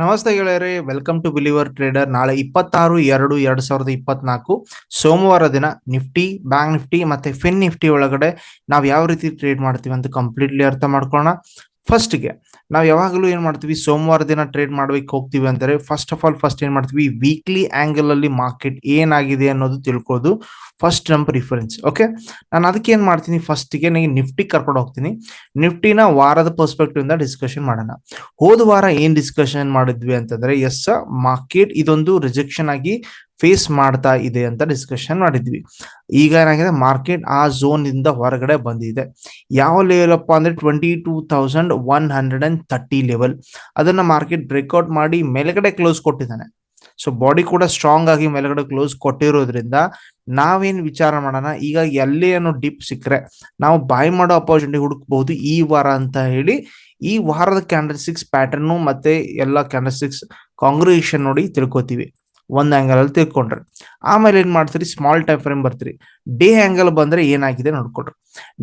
ನಮಸ್ತೆ ಗೆಳೆಯರೆ welcome to believer trader ನಾಳೆ ಇಪ್ಪತ್ತಾರು ಎರಡು ಎರಡು ಸಾವಿರದ ಇಪ್ಪತ್ನಾಲ್ಕು. ಸೋಮವಾರ ದಿನ ನಿಫ್ಟಿ ಬ್ಯಾಂಕ್ ನಿಫ್ಟಿ ಮತ್ತೆ ಫಿನ್ ನಿಫ್ಟಿ ಒಳಗಡೆ ನಾವು ಯಾವ ರೀತಿ ಟ್ರೇಡ್ ಮಾಡ್ತೀವಿ ಅಂತ ಕಂಪ್ಲೀಟ್ಲಿ ಅರ್ಥ ಮಾಡ್ಕೊಳ್ಳೋಣ. ಫಸ್ಟ್ಗೆ ನಾವು ಯಾವಾಗಲೂ ಏನು ಮಾಡ್ತೀವಿ, ಸೋಮವಾರ ದಿನ ಟ್ರೇಡ್ ಮಾಡ್ಬೇಕು ಹೋಗ್ತೀವಿ ಅಂದರೆ ಫಸ್ಟ್ ಆಫ್ ಆಲ್ ಫಸ್ಟ್ ಏನು ಮಾಡ್ತೀವಿ ವೀಕ್ಲಿ ಆಂಗಲ್ ಅಲ್ಲಿ ಮಾರ್ಕೆಟ್ ಏನಾಗಿದೆ ಅನ್ನೋದು ತಿಳ್ಕೊಳ್ಳೋದು ಫಸ್ಟ್ ನಮ್ಮ ಪ್ರಿಫರೆನ್ಸ್ ಓಕೆ ನಾನು ಅದಕ್ಕೆ ಏನು ಮಾಡ್ತೀನಿ ಫಸ್ಟ್ಗೆ ನನಗೆ ನಿಫ್ಟಿ ಕರ್ಕೊಂಡು ಹೋಗ್ತೀನಿ. ನಿಫ್ಟಿನ ವಾರದ ಪರ್ಸ್ಪೆಕ್ಟಿವ್ ಇಂದ ಡಿಸ್ಕಷನ್ ಮಾಡೋಣ. ಹೋದ ವಾರ ಏನ್ ಡಿಸ್ಕಷನ್ ಮಾಡಿದ್ವಿ ಅಂತಂದ್ರೆ ಎಸ್ ಮಾರ್ಕೆಟ್ ಇದೊಂದು ರಿಜೆಕ್ಷನ್ ಆಗಿ ಫೇಸ್ ಮಾಡ್ತಾ ಇದೆ ಅಂತ ಡಿಸ್ಕಷನ್ ಮಾಡಿದ್ವಿ. ಈಗ ಏನಾಗಿದೆ? ಮಾರ್ಕೆಟ್ ಆ ಝೋನ್ ಇಂದ ಹೊರಗಡೆ ಬಂದಿದೆ. ಯಾವ ಲೆವೆಲ್ ಅಪ್ಪ ಅಂದ್ರೆ twenty two thousand one hundred and thirty level ಅದನ್ನ ಮಾರ್ಕೆಟ್ ಬ್ರೇಕ್ಔಟ್ ಮಾಡಿ ಮೇಲ್ಗಡೆ ಕ್ಲೋಸ್ ಕೊಟ್ಟಿದ್ದಾನೆ. ಸೊ ಬಾಡಿ ಕೂಡ ಸ್ಟ್ರಾಂಗ್ ಆಗಿ ಮೇಲ್ಗಡೆ ಕ್ಲೋಸ್ ಕೊಟ್ಟಿರೋದ್ರಿಂದ ನಾವೇನ್ ವಿಚಾರ ಮಾಡೋಣ? ಈಗ ಎಲ್ಲಿ ಅನ್ನೋ ಡಿಪ್ ಸಿಕ್ಕರೆ, ನಾವು ಬಾಯ್ ಮಾಡೋ ಅಪರ್ಚುನಿಟಿ ಹುಡುಕಬಹುದು ಈ ವಾರ ಅಂತ ಹೇಳಿ ಈ ವಾರದ ಕ್ಯಾಂಡಲ್ ಸಿಕ್ಸ್ ಪ್ಯಾಟರ್ನು ಮತ್ತೆ ಎಲ್ಲ ಕ್ಯಾಂಡಲ್ ಸಿಕ್ಸ್ ಕಾಂಗ್ರಿಗೇಷನ್ ನೋಡಿ ತಿಳ್ಕೊತೀವಿ. ಒಂದ್ ಆ್ಯಂಗಲ್ ಅಲ್ಲಿ ತಿಳ್ಕೊಂಡ್ರಿ. ಆಮೇಲೆ ಏನ್ ಮಾಡ್ತೀರಿ? ಸ್ಮಾಲ್ ಟೈಮ್ ಫ್ರೇಮ್ ಬರ್ತೀರಿ. ಡೇ ಆ್ಯಂಗಲ್ ಬಂದ್ರೆ ಏನಾಗಿದೆ ನೋಡ್ಕೊಡ್ರಿ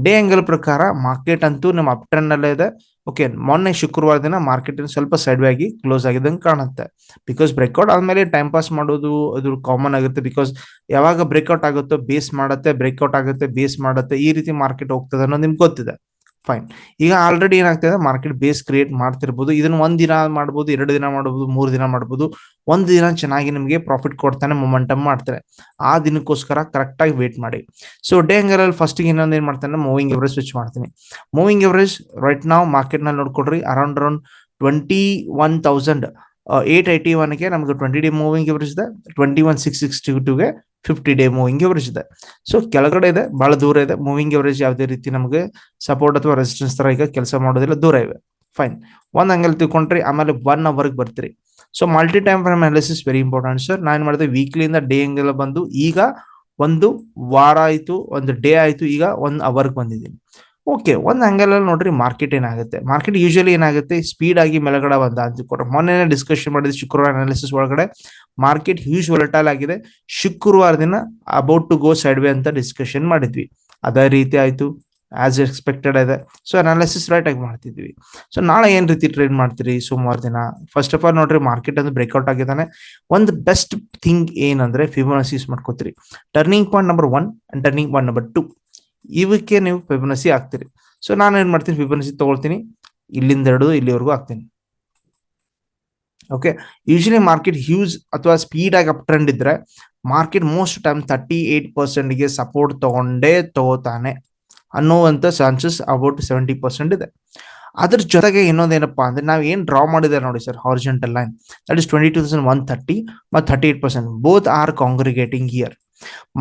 ಡೇ ಆ್ಯಂಗಲ್ ಪ್ರಕಾರ ಮಾರ್ಕೆಟ್ ಅಂತೂ ನಮ್ಮ ಅಪ್ ಟ್ರೆಂಡ್ ಅಲ್ಲೇ ಇದೆ. ಓಕೆ ಮೊನ್ನೆ ಶುಕ್ರವಾರ ದಿನ ಮಾರ್ಕೆಟ್ ಸ್ವಲ್ಪ ಸೈಡ್ ಆಗಿ ಕ್ಲೋಸ್ ಆಗಿದಂಗೆ ಕಾಣುತ್ತೆ. ಬಿಕಾಸ್ ಬ್ರೇಕ್ಔಟ್ ಆದಮೇಲೆ ಟೈಮ್ ಪಾಸ್ ಮಾಡೋದು ಅದು ಕಾಮನ್ ಆಗುತ್ತೆ. ಬಿಕಾಸ್ ಯಾವಾಗ ಬ್ರೇಕ್ಔಟ್ ಆಗುತ್ತೋ ಬೇಸ್ ಮಾಡುತ್ತೆ ಬ್ರೇಕ್ಔಟ್ ಆಗುತ್ತೆ ಬೇಸ್ ಮಾಡುತ್ತೆ, ಈ ರೀತಿ ಮಾರ್ಕೆಟ್ ಹೋಗ್ತದೆ ಅನ್ನೋದು ನಿಮ್ಗೆ ಗೊತ್ತಿದೆ. ಫೈನ್ ಈಗ ಆಲ್ರೆಡಿ ಏನಾಗ್ತದೆ? ಮಾರ್ಕೆಟ್ ಬೇಸ್ ಕ್ರಿಯೇಟ್ ಮಾಡ್ತಿರ್ಬೋದು. ಇದನ್ನ ಒಂದ್ ದಿನ ಮಾಡ್ಬೋದು, ಎರಡು ದಿನ ಮಾಡ್ಬೋದು, ಮೂರು ದಿನ ಮಾಡ್ಬೋದು. ಒಂದ್ ದಿನ ಚೆನ್ನಾಗಿ ನಿಮಗೆ ಪ್ರಾಫಿಟ್ ಕೊಡ್ತಾನೆ ಮೊಮೆಂಟಮ್ ಮಾಡ್ತಾರೆ. ಆ ದಿನಕ್ಕೋಸ್ಕರ ಕರೆಕ್ಟ್ ಆಗಿ ವೇಟ್ ಮಾಡಿ. ಸೊ ಡೇ ಹಂಗರಲ್ಲಿ ಫಸ್ಟ್ ಇನ್ನೊಂದು ಏನ್ ಮಾಡ್ತಾನೆ ಮೂವಿಂಗ್ ಎವರೇಜ್ ಸ್ವಿಚ್ ಮಾಡ್ತೀನಿ. ಮೂವಿಂಗ್ ಎವರೇಜ್ ರೈಟ್ ನಾವು ಮಾರ್ಕೆಟ್ನಲ್ಲಿ ನೋಡ್ಕೊಡ್ರಿ around around twenty one thousand eight eighty ಒನ್ಗೆ ನಮ್ಗೆ ಟ್ವೆಂಟಿ ಡೇ ಮೂವಿಂಗ್ ಎವರೇಜ್ ಇದೆ. ಟ್ವೆಂಟಿ ಒನ್ ಸಿಕ್ಸ್ ಸಿಕ್ಸ್ಟಿ ಟೂಗೆ ಫಿಫ್ಟಿ ಡೇ ಮೂವಿಂಗ್ ಎವರೇಜ್ ಇದೆ. ಸೊ ಕೆಳಗಡೆ ಇದೆ, ಬಹಳ ದೂರ ಇದೆ. ಮೂವಿಂಗ್ ಎವರೇಜ್ ಯಾವುದೇ ರೀತಿ ನಮಗೆ ಸಪೋರ್ಟ್ ಅಥವಾ ರೆಸಿಸ್ಟೆನ್ಸ್ ತರ ಈಗ ಕೆಲಸ ಮಾಡೋದಿಲ್ಲ, ದೂರ ಇವೆ. ಫೈನ್ ಒಂದ್ ಅಂಗಲ್ ತಿಳ್ಕೊಂಡ್ರಿ, ಆಮೇಲೆ ಒನ್ ಅವರ್ಗೆ ಬರ್ತೀರಿ. So multi time frame analysis very important sir ನಾನು ಮಾಡಿದೆ ವೀಕ್ಲಿಯಿಂದ ಡೇ ಹಂಗೆಲ್ಲ ಬಂದು ಈಗ ಒಂದು ವಾರ ಆಯ್ತು, ಒಂದು ಡೇ ಆಯ್ತು, ಈಗ ಒಂದ್ ಅವರ್ಗೆ ಬಂದಿದ್ದೀನಿ. ಓಕೆ ಒಂದು ಆಂಗಲ್ ಅಲ್ಲಿ ನೋಡ್ರಿ ಮಾರ್ಕೆಟ್ ಏನಾಗುತ್ತೆ? ಮಾರ್ಕೆಟ್ ಯೂಶಲಿ ಏನಾಗುತ್ತೆ? ಸ್ಪೀಡ್ ಆಗಿ ಮೇಲ್ಗಡೆ ಬಂದ ಅಂತ ಮೊನ್ನೆ ಡಿಸ್ಕಷನ್ ಮಾಡಿದ ಶುಕ್ರವಾರ ಅನಾಲಿಸಿಸ್ ಒಳಗಡೆ ಮಾರ್ಕೆಟ್ ಹ್ಯೂಜ್ ವೊಲಟೈಲ್ ಆಗಿದೆ. ಶುಕ್ರವಾರ ದಿನ about to go side way ಅಂತ ಡಿಸ್ಕಷನ್ ಮಾಡಿದ್ವಿ. ಅದೇ ರೀತಿ ಆಯ್ತು. ಆಸ್ ಎಕ್ಸ್ಪೆಕ್ಟೆಡ್ ಇದೆ. ಸೊ ಅನಾಲಿಸಿಸ್ ರೈಟ್ ಆಗಿ ಮಾಡ್ತಿದ್ವಿ. ಸೊ ನಾಳೆ ಏನು ರೀತಿ ಟ್ರೇಡ್ ಮಾಡ್ತೀರಿ ಸೋಮವಾರ ದಿನ? ಫಸ್ಟ್ ಆಫ್ ಆಲ್ ನೋಡ್ರಿ ಮಾರ್ಕೆಟ್ ಅಂದ್ರೆ ಬ್ರೇಕ್ಔಟ್ ಆಗಿದ್ದಾನೆ. ಒಂದು ಬೆಸ್ಟ್ ಥಿಂಗ್ ಏನಂದ್ರೆ ಫಿಬೋನಸಿ ಯೂಸ್ ಮಾಡ್ಕೋತೀರಿ. Turning point number one and turning point number two ಇವಕ್ಕೆ ನೀವು ಫಿಬೋನಸಿ ಹಾಕ್ತೀರಿ. ಸೊ ನಾನು ಏನ್ ಮಾಡ್ತೀನಿ? ಫಿಬೋನಸಿ ತಗೊಳ್ತೀನಿ. ಇಲ್ಲಿಂದ ಎರಡು ಇಲ್ಲಿವರೆಗೂ ಹಾಕ್ತೀನಿ. ಓಕೆ ಯೂಶಲಿ ಮಾರ್ಕೆಟ್ ಹ್ಯೂಜ್ ಅಥವಾ ಸ್ಪೀಡ್ ಆಗಿ ಅಪ್ ಟ್ರೆಂಡ್ ಇದ್ರೆ market most time thirty eight ಪರ್ಸೆಂಟ್ಗೆ support ತಗೊಂಡೇ ತಗೋತಾನೆ ಅನ್ನೋವಂಥ ಚಾನ್ಸಸ್ ಅಬೌಟ್ ಸೆವೆಂಟಿ ಪರ್ಸೆಂಟ್ ಇದೆ. ಅದ್ರ ಜೊತೆಗೆ ಇನ್ನೊಂದೇನಪ್ಪಾ ಅಂದ್ರೆ ನಾವು ಏನು ಡ್ರಾ ಮಾಡಿದ್ದಾರೆ ನೋಡಿ sir horizontal line that is twenty two thousand one thirty ಮತ್ತು thirty eight percent both are congregating here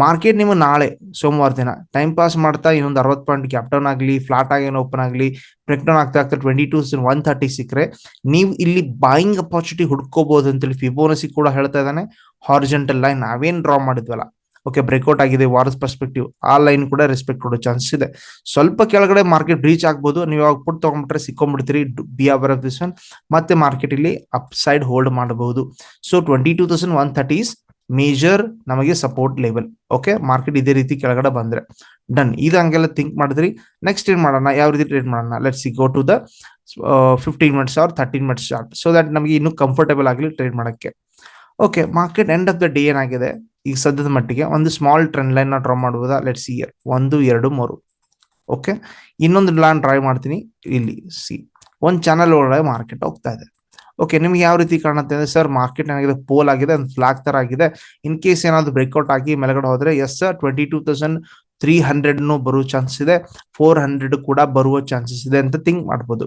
market ನೀವು ನಾಳೆ, ಸೋಮವಾರ ದಿನ. ಟೈಮ್ ಪಾಸ್ ಮಾಡ್ತಾ ಇನ್ನೊಂದು ಅರವತ್ತು ಪಾಯಿಂಟ್ ಕ್ಯಾಪ್ ಡೌನ್ ಆಗಲಿ ಫ್ಲಾಟ್ ಆಗಿ ಓಪನ್ ಆಗಲಿ ಬ್ರೇಕ್ ಡೌನ್ ಆಗ್ತಾ ಆಗ್ತಾ ಟ್ವೆಂಟಿ ಟೂ ಒನ್ ಥರ್ಟಿ ಸಿಕ್ಕರೆ, ನೀವು ಇಲ್ಲಿ ಬಾಯಿಂಗ್ ಅಪಾರ್ಚುನಿಟಿ ಹುಡ್ಕೋಬಹುದು ಅಂತೇಳಿ ಫಿಬೋನಸಿ ಕೂಡ ಹೇಳ್ತಾ ಇದ್ದಾನೆ. ಹಾರ್ಜೆಂಟಲ್ ಲೈನ್ ನಾವೇನ್ ಡ್ರಾ ಮಾಡಿದ್ವಲ್ಲ. ಓಕೆ ಬ್ರೇಕ್ಔಟ್ ಆಗಿದೆ ವಾರ್ಸ್ ಪರ್ಸ್ಪೆಕ್ಟಿವ್ ಆ ಲೈನ್ ಕೂಡ ರೆಸ್ಪೆಕ್ಟ್ ಕೊಡೋ ಚಾನ್ಸಸ್ ಇದೆ. ಸ್ವಲ್ಪ ಕೆಳಗಡೆ ಮಾರ್ಕೆಟ್ ರೀಚ್ ಆಗ್ಬೋದು. ನೀವು ಯಾವಾಗ ಪುಟ್ ತಗೊಂಡ್ಬಿಟ್ರೆ ಸಿಕ್ಕೊಂಡ್ಬಿಡ್ತೀರಿ. Be aware of this one ಮತ್ತೆ ಮಾರ್ಕೆಟ್ ಇಲ್ಲಿ ಅಪ್ ಸೈಡ್ ಹೋಲ್ಡ್ ಮಾಡಬಹುದು so twenty two thousand one thirties major ನಮಗೆ ಸಪೋರ್ಟ್ ಲೆವೆಲ್ ಓಕೆ ಮಾರ್ಕೆಟ್ ಇದೇ ರೀತಿ ಕೆಳಗಡೆ ಬಂದ್ರೆ. ಡನ್ ಇದು ಹಂಗೆಲ್ಲ ಥಿಂಕ್ ಮಾಡಿದ್ರಿ. ನೆಕ್ಸ್ಟ್ ಏನ್ ಮಾಡೋಣ? ಯಾವ ರೀತಿ ಟ್ರೇಡ್ ಮಾಡೋಣ? Let's go to the fifteen minutes or thirteen minutes chart so that ನಮಗೆ ಇನ್ನೂ ಕಂಫರ್ಟೇಬಲ್ ಆಗಲಿ ಟ್ರೇಡ್ ಮಾಡೋಕ್ಕೆ. Okay market end of the day ಏನಾಗಿದೆ? ಈಗ ಸದ್ಯದ ಮಟ್ಟಿಗೆ ಒಂದು ಸ್ಮಾಲ್ ಟ್ರೆಂಡ್ ಲೈನ್ ಡ್ರಾ ಮಾಡಬಹುದಾ ಲೆಟ್ಸ್ ಇಯರ್ ಒಂದು, ಎರಡು, ಮೂರು. ಓಕೆ ಇನ್ನೊಂದು ಲಾನ್ ಟ್ರೈ ಮಾಡ್ತೀನಿ. ಇಲ್ಲಿ ಸಿ ಒಂದು ಚಾನಲ್ ಒಳಗೆ ಮಾರ್ಕೆಟ್ ಹೋಗ್ತಾ ಇದೆ. ಓಕೆ ನಿಮ್ಗೆ ಯಾವ ರೀತಿ ಕಾಣುತ್ತೆ ಅಂದ್ರೆ ಸರ್ ಮಾರ್ಕೆಟ್ ಏನಾಗಿದೆ? ಪೋಲ್ ಆಗಿದೆ, ಒಂದು ತರ ಆಗಿದೆ. ಇನ್ ಕೇಸ್ ಏನಾದ್ರು ಬ್ರೇಕ್ಔಟ್ ಆಗಿ ಮೇಲ್ಗಡೆ ಹೋದ್ರೆ as sir twenty two thousand three hundred ಬರುವ ಚಾನ್ಸಸ್ ಇದೆ. ಫೋರ್ ಹಂಡ್ರೆಡ್ ಕೂಡ ಬರುವ ಚಾನ್ಸಸ್ ಇದೆ ಅಂತ ಥಿಂಕ್ ಮಾಡ್ಬೋದು.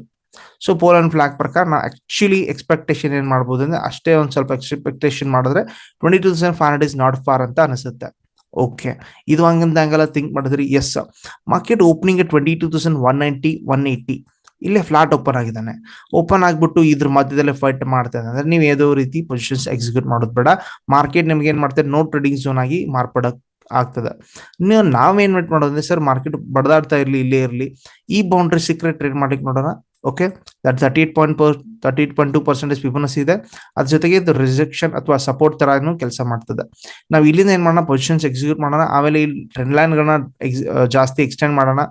ಸೊ ಪೋಲ್ ಅಂಡ್ ಫ್ಲಾಗ್ ಪ್ರಕಾರ ನಾವು ಆಕ್ಚುಲಿ ಎಕ್ಸ್ಪೆಕ್ಟೇಷನ್ ಏನ್ ಮಾಡ್ಬೋದು ಅಂದ್ರೆ, ಅಷ್ಟೇ ಒಂದ್ ಸ್ವಲ್ಪ ಎಕ್ಸ್ಪೆಕ್ಟೇಷನ್ ಮಾಡಿದ್ರೆ twenty two thousand five hundred is not far ಅಂತ ಅನಿಸುತ್ತೆ. ಓಕೆ ಇದು ಹಂಗಂತ ಹಂಗೆಲ್ಲ ಥಿಂಕ್ ಮಾಡಿದ್ರಿ as market opening twenty two thousand one ninety one eighty ಇಲ್ಲೇ ಫ್ಲಾಟ್ ಓಪನ್ ಆಗಿದ್ದಾನೆ. ಓಪನ್ ಆಗ್ಬಿಟ್ಟು ಇದ್ರ ಮಧ್ಯದಲ್ಲೇ ಫೈಟ್ ಮಾಡ್ತಾ ಇದೆ ಅಂದ್ರೆ ನೀವು ಯಾವುದೋ ರೀತಿ ಪೊಸಿಷನ್ಸ್ ಎಕ್ಸಿಕ್ಯೂಟ್ ಮಾಡೋದು ಬೇಡ. ಮಾರ್ಕೆಟ್ ನಿಮ್ಗೆ ಏನ್ ಮಾಡ್ತಾರೆ ನೋ ಟ್ರೇಡಿಂಗ್ ಝೋನ್ ಆಗಿ ಮಾರ್ಪಡಕ್ ಆಗ್ತದೆ. ನೀವು ನಾವೇನ್ ವೇಟ್ ಮಾಡೋದಂದ್ರೆ ಸರ್ ಮಾರ್ಕೆಟ್ ಬಡದಾಡ್ತಾ ಇರ್ಲಿ, ಇಲ್ಲೇ ಇರ್ಲಿ. ಈ ಬೌಂಡ್ರಿ ಸಿಕ್ರೆಟ್ ಟ್ರೇಡ್ ಮಾಡ್ಲಿಕ್ಕೆ ನೋಡೋಣ. Okay that thirty eight point per thirty eight point two percentage Fibonacci ಇದೆ. ಅದ್ರ ಜೊತೆಗೆ ಇದು ರಿಜೆಕ್ಷನ್ ಅಥವಾ ಸಪೋರ್ಟ್ ತರ ಕೆಲಸ ಮಾಡ್ತದೆ. ನಾವು ಇಲ್ಲಿಂದ ಏನ್ ಮಾಡೋಣ? ಪೊಸಿಷನ್ಸ್ ಎಕ್ಸಿಕ್ಯೂಟ್ ಮಾಡೋಣ. ಆಮೇಲೆ ಇಲ್ಲಿ ಟ್ರೆಂಡ್ ಲೈನ್ಗಳನ್ನ ಜಾಸ್ತಿ ಎಕ್ಸ್ಟೆಂಡ್ ಮಾಡೋಣ.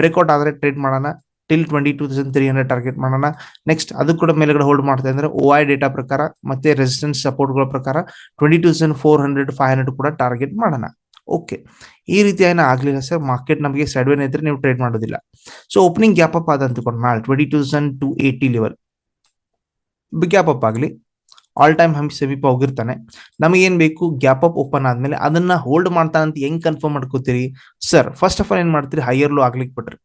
ಬ್ರೇಕ್ಔಟ್ ಆದ್ರೆ ಟ್ರೇಡ್ ಮಾಡೋಣ. Till twenty two thousand three hundred target ಮಾಡೋಣ. ನೆಕ್ಸ್ಟ್ ಅದು ಕೂಡ ಮೇಲೆಗಡೆ ಹೋಲ್ಡ್ ಮಾಡ್ತಾ ಅಂದ್ರೆ ಓ ಐ ಡೇಟಾ ಪ್ರಕಾರ ಮತ್ತೆ ರೆಸಿಸ್ಟೆನ್ಸ್ ಸಪೋರ್ಟ್ಗಳ ಪ್ರಕಾರ twenty two thousand four hundred five hundred ಕೂಡ ಟಾರ್ಗೆಟ್ ಮಾಡೋಣ. ಓಕೆ ಈ ರೀತಿ ಏನೋ ಆಗಲಿಲ್ಲ ಸರ್ ಮಾರ್ಕೆಟ್ ನಮಗೆ ಸೈಡ್ವೇನ್ ಇದ್ರೆ ನೀವು ಟ್ರೇಡ್ ಮಾಡೋದಿಲ್ಲ. ಸೊ ಓಪನಿಂಗ್ ಗ್ಯಾಪ್ ಅಪ್ ಆದ ಅಂತಕೊಂಡು ನಾಳೆ twenty two thousand two eighty level gap up ಆಗಲಿ. ಆಲ್ ಟೈಮ್ ಹಮ್ ಸಮೀಪ ಹೋಗಿರ್ತಾನೆ. ನಮಗೇನ್ ಬೇಕು? ಗ್ಯಾಪ್ ಅಪ್ ಓಪನ್ ಆದ್ಮೇಲೆ ಅದನ್ನ ಹೋಲ್ಡ್ ಮಾಡ್ತಾನಂತ ಹೆಂಗ್ ಕನ್ಫರ್ಮ್ ಮಾಡ್ಕೋತೀರಿ? ಸರ್ ಫಸ್ಟ್ ಆಫ್ ಆಲ್ ಏನ್ ಮಾಡ್ತೀರಿ? ಹೈಯರ್ ಲೋ ಆಗ್ಲಿಕ್ಕೆ ಬಿಟ್ರಿ.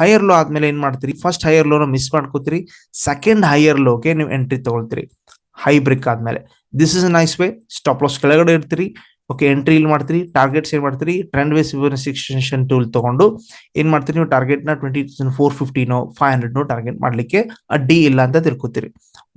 ಹೈಯರ್ ಲೋ ಆದ್ಮೇಲೆ ಏನ್ ಮಾಡ್ತೀರಿ? ಫಸ್ಟ್ ಹೈಯರ್ ಲೋನ ಮಿಸ್ ಮಾಡ್ಕೋತೀರಿ. ಸೆಕೆಂಡ್ ಹೈಯರ್ ಲೋಗೆ ನೀವು ಎಂಟ್ರಿ ತಗೊಳ್ತೀರಿ. ಹೈ ಬ್ರೇಕ್ ಆದ್ಮೇಲೆ. This is nice way stop loss ಕೆಳಗಡೆ ಇರ್ತೀರಿ. ಓಕೆ ಎಂಟ್ರಿ ಇಲ್ಲಿ ಮಾಡ್ತೀರಿ. ಟಾರ್ಗೆಟ್ಸ್ ಏನ್ ಮಾಡ್ತೀರಿ? ಟ್ರೆಂಡ್ ವೇಸ್ ಎಕ್ಸ್ಟೆನ್ಷನ್ ಟೂಲ್ ತಗೊಂಡು ಏನ್ ಮಾಡ್ತೀರಿ? ನೀವು ಟಾರ್ಗೆಟ್ನ ಟ್ವೆಂಟಿ ಫೋರ್ ಫಿಫ್ಟಿನೋ ಫೈವ್ ಹಂಡ್ರೆಡ್ ನೋ ಟಾರ್ಗೆಟ್ ಮಾಡ್ಲಿಕ್ಕೆ ಅಡ್ಡಿ ಇಲ್ಲ ಅಂತ ತಿಳ್ಕೊತೀರಿ.